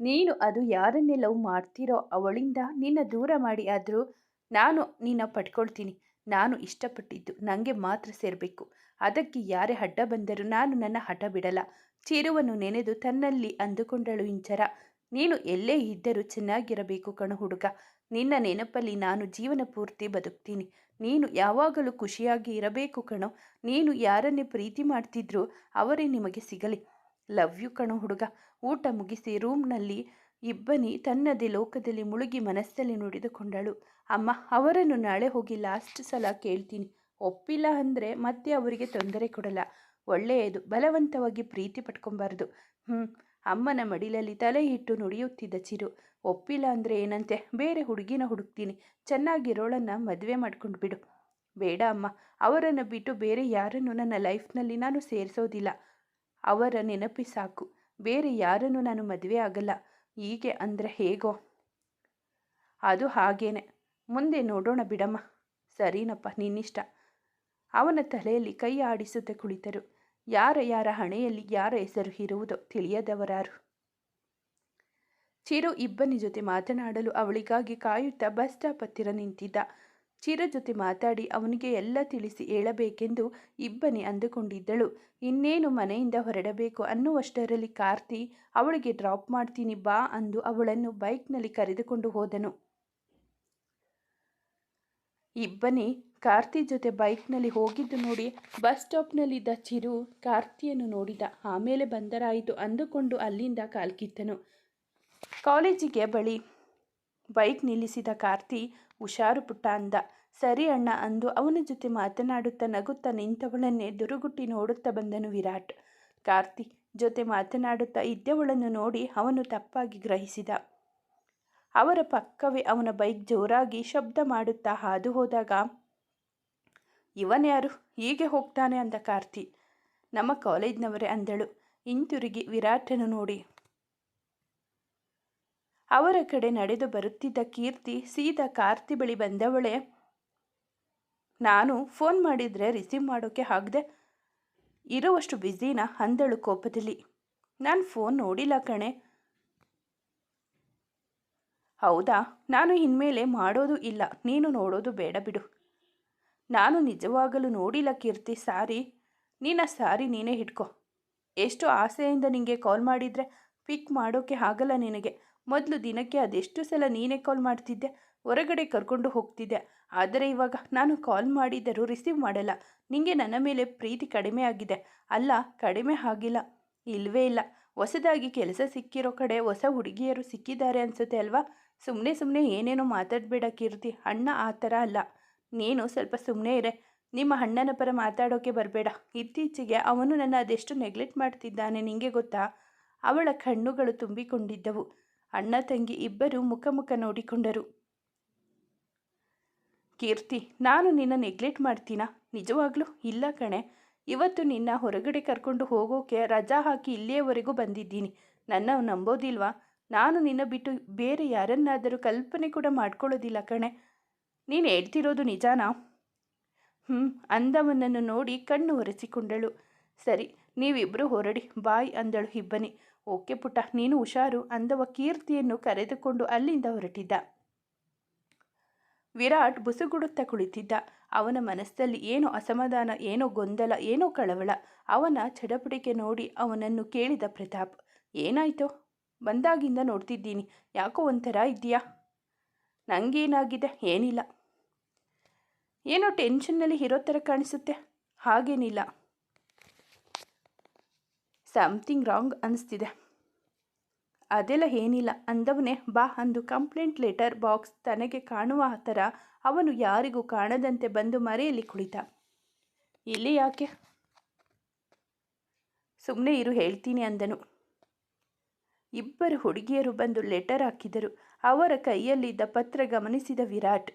ನೀನು ಅದು ಯಾರನ್ನೇ ಲವ್ ಮಾಡ್ತೀರೋ ಅವಳಿಂದ ನಿನ್ನ ದೂರ ಮಾಡಿ ಆದರೂ ನಾನು ನಿನ್ನ ಪಡ್ಕೊಳ್ತೀನಿ. ನಾನು ಇಷ್ಟಪಟ್ಟಿದ್ದು ನನಗೆ ಮಾತ್ರ ಸೇರಬೇಕು. ಅದಕ್ಕೆ ಯಾರೇ ಅಡ್ಡ ಬಂದರೂ ನಾನು ನನ್ನ ಹಠ ಬಿಡಲ್ಲ. ಚಿರುವನ್ನು ನೆನೆದು ತನ್ನಲ್ಲಿ ಅಂದುಕೊಂಡಳು ಇಂಚರ. ನೀನು ಎಲ್ಲೇ ಇದ್ದರೂ ಚೆನ್ನಾಗಿರಬೇಕು ಕಣು ಹುಡುಗ. ನಿನ್ನ ನೆನಪಲ್ಲಿ ನಾನು ಜೀವನ ಪೂರ್ತಿ ಬದುಕ್ತೀನಿ. ನೀನು ಯಾವಾಗಲೂ ಖುಷಿಯಾಗಿ ಇರಬೇಕು ಕಣೋ. ನೀನು ಯಾರನ್ನೇ ಪ್ರೀತಿ ಮಾಡ್ತಿದ್ರೂ ಅವರೇ ನಿಮಗೆ ಸಿಗಲಿ. ಲವ್ ಯು ಕಣೋ ಹುಡುಗ. ಊಟ ಮುಗಿಸಿ ರೂಮ್ನಲ್ಲಿ ಇಬ್ಬನಿ ತನ್ನದೇ ಲೋಕದಲ್ಲಿ ಮುಳುಗಿ ಮನಸ್ಸಲ್ಲಿ ನುಡಿದುಕೊಂಡಳು. ಅಮ್ಮ, ಅವರನ್ನು ನಾಳೆ ಹೋಗಿ ಲಾಸ್ಟ್ ಸಲ ಕೇಳ್ತೀನಿ. ಒಪ್ಪಿಲ್ಲ ಅಂದರೆ ಮತ್ತೆ ಅವರಿಗೆ ತೊಂದರೆ ಕೊಡಲ್ಲ. ಒಳ್ಳೆಯದು, ಬಲವಂತವಾಗಿ ಪ್ರೀತಿ ಪಟ್ಕೊಬಾರ್ದು. ಹ್ಞೂ ಅಮ್ಮನ ಮಡಿಲಲ್ಲಿ ತಲೆ ಇಟ್ಟು ನುಡಿಯುತ್ತಿದ್ದ ಚಿರು. ಒಪ್ಪಿಲ್ಲ ಅಂದರೆ ಏನಂತೆ? ಬೇರೆ ಹುಡುಗಿನ ಹುಡುಕ್ತೀನಿ. ಚೆನ್ನಾಗಿರೋಳನ್ನು ಮದುವೆ ಮಾಡ್ಕೊಂಡು ಬಿಡು. ಬೇಡ ಅಮ್ಮ, ಅವರನ್ನು ಬಿಟ್ಟು ಬೇರೆ ಯಾರನ್ನು ನನ್ನ ಲೈಫ್ನಲ್ಲಿ ನಾನು ಸೇರಿಸೋದಿಲ್ಲ. ಅವರ ನೆನಪಿ ಸಾಕು. ಬೇರೆ ಯಾರನ್ನು ನಾನು ಮದುವೆ ಆಗಲ್ಲ. ಹೀಗೆ ಅಂದರೆ ಹೇಗೋ? ಅದು ಹಾಗೇನೆ. ಮುಂದೆ ನೋಡೋಣ ಬಿಡಮ್ಮ. ಸರಿನಪ್ಪ, ನಿನ್ನಿಷ್ಟ. ಅವನ ತಲೆಯಲ್ಲಿ ಕೈ ಆಡಿಸುತ್ತೆ ಕುಳಿತರು. ಯಾರ ಯಾರ ಹಣೆಯಲ್ಲಿ ಯಾರ ಹೆಸರು ಇರುವುದೋ ತಿಳಿಯದವರಾರು. ಚಿರು ಇಬ್ಬನಿ ಜೊತೆ ಮಾತನಾಡಲು ಅವಳಿಗಾಗಿ ಕಾಯುತ್ತಾ ಬಸ್ ಸ್ಟಾಪ್ ಹತ್ತಿರ ನಿಂತಿದ್ದ. ಚಿರ ಜೊತೆ ಮಾತಾಡಿ ಅವನಿಗೆ ಎಲ್ಲ ತಿಳಿಸಿ ಹೇಳಬೇಕೆಂದು ಇಬ್ಬನಿ ಅಂದುಕೊಂಡಿದ್ದಳು. ಇನ್ನೇನು ಮನೆಯಿಂದ ಹೊರಡಬೇಕು ಅನ್ನುವಷ್ಟರಲ್ಲಿ ಕಾರ್ತಿ, ಅವಳಿಗೆ ಡ್ರಾಪ್ ಮಾಡ್ತೀನಿ ಬಾ ಅಂದು ಅವಳನ್ನು ಬೈಕ್ನಲ್ಲಿ ಕರೆದುಕೊಂಡು ಹೋದನು. ಇಬ್ಬನಿ ಕಾರ್ತಿ ಜೊತೆ ಬೈಕ್ನಲ್ಲಿ ಹೋಗಿದ್ದು ನೋಡಿ ಬಸ್ ಸ್ಟಾಪ್ನಲ್ಲಿದ್ದ ಚಿರು ಕಾರ್ತಿಯನ್ನು ನೋಡಿದ. ಆಮೇಲೆ ಬಂದರಾಯಿತು ಅಂದುಕೊಂಡು ಅಲ್ಲಿಂದ ಕಾಲ್ಕಿತ್ತನು. ಕಾಲೇಜಿಗೆ ಬಳಿ ಬೈಕ್ ನಿಲ್ಲಿಸಿದ ಕಾರ್ತಿ ಹುಷಾರು ಪುಟ್ಟ ಅಂದ. ಸರಿ ಅಣ್ಣ ಅಂದು ಅವನ ಜೊತೆ ಮಾತನಾಡುತ್ತಾ ನಗುತ್ತಾ ನಿಂತವಳನ್ನೇ ದುರುಗುಟ್ಟಿ ನೋಡುತ್ತಾ ಬಂದನು ವಿರಾಟ್. ಕಾರ್ತಿ ಜೊತೆ ಮಾತನಾಡುತ್ತಾ ಇದ್ದವಳನ್ನು ನೋಡಿ ಅವನು ತಪ್ಪಾಗಿ ಗ್ರಹಿಸಿದ. ಅವರ ಪಕ್ಕವೇ ಅವನ ಬೈಕ್ ಜೋರಾಗಿ ಶಬ್ದ ಮಾಡುತ್ತಾ ಹಾದು ಹೋದಾಗ ಇವನ್ಯಾರು ಹೀಗೆ ಹೋಗ್ತಾನೆ ಅಂದ ಕಾರ್ತಿ. ನಮ್ಮ ಕಾಲೇಜ್ನವರೇ ಅಂದಳು. ಹಿಂತಿರುಗಿ ವಿರಾಟನು ನೋಡಿ. ಅವರ ಕಡೆ ನಡೆದು ಬರುತ್ತಿದ್ದ ಕೀರ್ತಿ ಸೀದಾ ಕಾರ್ತಿ ಬಳಿ ಬಂದವಳೆ. ನಾನು ಫೋನ್ ಮಾಡಿದರೆ ರಿಸೀವ್ ಮಾಡೋಕ್ಕೆ ಆಗದೆ? ಇರುವಷ್ಟು ಬ್ಯುಸಿನ ಅಂದಳು ಕೋಪದಲ್ಲಿ. ನಾನು ಫೋನ್ ನೋಡಿಲ್ಲ ಕಣೆ. ಹೌದಾ? ನಾನು ಇನ್ಮೇಲೆ ಮಾಡೋದು ಇಲ್ಲ. ನೀನು ನೋಡೋದು ಬೇಡ ಬಿಡು. ನಾನು ನಿಜವಾಗಲೂ ನೋಡಿಲ್ಲ ಕೀರ್ತಿ. ಸಾರಿ. ನೀನ ಸಾರಿ ನೀನೇ ಹಿಡ್ಕೊ. ಎಷ್ಟು ಆಸೆಯಿಂದ ನಿನಗೆ ಕಾಲ್ ಮಾಡಿದರೆ ಪಿಕ್ ಮಾಡೋಕ್ಕೆ ಆಗಲ್ಲ ನಿನಗೆ. ಮೊದಲು ದಿನಕ್ಕೆ ಅದೆಷ್ಟು ಸಲ ನೀನೇ ಕಾಲ್ ಮಾಡ್ತಿದ್ದೆ? ಹೊರಗಡೆ ಕರ್ಕೊಂಡು ಹೋಗ್ತಿದ್ದೆ. ಆದರೆ ಇವಾಗ ನಾನು ಕಾಲ್ ಮಾಡಿದರೂ ರಿಸೀವ್ ಮಾಡಲ್ಲ. ನಿಂಗೆ ನನ್ನ ಮೇಲೆ ಪ್ರೀತಿ ಕಡಿಮೆ ಆಗಿದೆ. ಅಲ್ಲ, ಕಡಿಮೆ ಆಗಿಲ್ಲ. ಇಲ್ಲವೇ ಇಲ್ಲ. ಹೊಸದಾಗಿ ಕೆಲಸ ಸಿಕ್ಕಿರೋ ಕಡೆ ಹೊಸ ಹುಡುಗಿಯರು ಸಿಕ್ಕಿದ್ದಾರೆ ಅನಿಸುತ್ತೆ ಅಲ್ವಾ? ಸುಮ್ಮನೆ ಸುಮ್ಮನೆ ಏನೇನೋ ಮಾತಾಡಬೇಡ ಕೀರ್ತಿ ಅಣ್ಣ ಆ ಥರ ಅಲ್ಲ. ನೀನು ಸ್ವಲ್ಪ ಸುಮ್ಮನೆ ಇರೆ. ನಿಮ್ಮ ಅಣ್ಣನ ಪರ ಮಾತಾಡೋಕ್ಕೆ ಬರಬೇಡ. ಇತ್ತೀಚೆಗೆ ಅವನು ನನ್ನ ಅದೆಷ್ಟು ನೆಗ್ಲೆಕ್ಟ್ ಮಾಡ್ತಿದ್ದಾನೆ ನಿಮಗೆ ಗೊತ್ತಾ? ಅವಳ ಕಣ್ಣುಗಳು ತುಂಬಿಕೊಂಡಿದ್ದವು. ಅಣ್ಣ ತಂಗಿ ಇಬ್ಬರು ಮುಖ ಮುಖ ನೋಡಿಕೊಂಡರು. ಕೀರ್ತಿ, ನಾನು ನಿನ್ನ ನೆಗ್ಲೆಕ್ಟ್ ಮಾಡ್ತೀನಾ? ನಿಜವಾಗ್ಲೂ? ಇಲ್ಲ ಕಣೆ. ಇವತ್ತು ನಿನ್ನ ಹೊರಗಡೆ ಕರ್ಕೊಂಡು ಹೋಗೋಕೆ ರಜಾ ಹಾಕಿ ಇಲ್ಲಿಯವರೆಗೂ ಬಂದಿದ್ದೀನಿ. ನನ್ನ ನಂಬೋದಿಲ್ವಾ? ನಾನು ನಿನ್ನ ಬಿಟ್ಟು ಬೇರೆ ಯಾರನ್ನಾದರೂ ಕಲ್ಪನೆ ಕೂಡ ಮಾಡ್ಕೊಳ್ಳೋದಿಲ್ಲ ಕಣೆ. ನೀನು ಹೇಳ್ತಿರೋದು ನಿಜಾನಾ? ಹ್ಞೂ ಅಂದವನನ್ನು ನೋಡಿ ಕಣ್ಣು ಒರೆಸಿಕೊಂಡಳು. ಸರಿ ನೀವಿಬ್ಬರು ಹೊರಡಿ. ಬಾಯ್ ಅಂದಳು ಇಬ್ಬನಿ ಓಕೆ ಪುಟ್ಟ, ನೀನು ಹುಷಾರು. ಅಂದವ ಕೀರ್ತಿಯನ್ನು ಕರೆದುಕೊಂಡು ಅಲ್ಲಿಂದ ಹೊರಟಿದ್ದ. ವಿರಾಟ್ ಬುಸುಗುಡುತ್ತ ಕುಳಿತಿದ್ದ. ಅವನ ಮನಸ್ಸಲ್ಲಿ ಏನೋ ಅಸಮಾಧಾನ, ಏನೋ ಗೊಂದಲ, ಏನೋ ಕಳವಳ. ಅವನ ಚಡಪಡಿಕೆ ನೋಡಿ ಅವನನ್ನು ಕೇಳಿದ ಪ್ರತಾಪ್, ಏನಾಯ್ತು? ಬಂದಾಗಿಂದ ನೋಡ್ತಿದ್ದೀನಿ. ಯಾಕೋ ಒಂಥರ ಇದೆಯಾ ನನಗೇನಾಗಿದೆ ಏನಿಲ್ಲ. ಏನೋ ಟೆನ್ಷನ್ನಲ್ಲಿ ಇರೋ ಥರ ಕಾಣಿಸುತ್ತೆ. ಹಾಗೇನಿಲ್ಲ. ಸಮಥಿಂಗ್ ರಾಂಗ್ ಅನಿಸ್ತಿದೆ ಅದೆಲ್ಲ ಏನಿಲ್ಲ. ಅಂದವನೇ, ಬಾ ಅಂದು ಕಂಪ್ಲೇಂಟ್ ಲೆಟರ್ ಬಾಕ್ಸ್ ತನಗೆ ಕಾಣುವ ಥರ ಅವನು ಯಾರಿಗೂ ಕಾಣದಂತೆ ಬಂದು ಮರೆಯಲ್ಲಿ ಕುಳಿತ. ಇಲ್ಲಿ ಯಾಕೆ? ಸುಮ್ಮನೆ ಇರು, ಹೇಳ್ತೀನಿ ಅಂದನು. ಇಬ್ಬರು ಹುಡುಗಿಯರು ಬಂದು ಲೆಟರ್ ಹಾಕಿದರು. ಅವರ ಕೈಯಲ್ಲಿದ್ದ ಪತ್ರ ಗಮನಿಸಿದ ವಿರಾಟ್,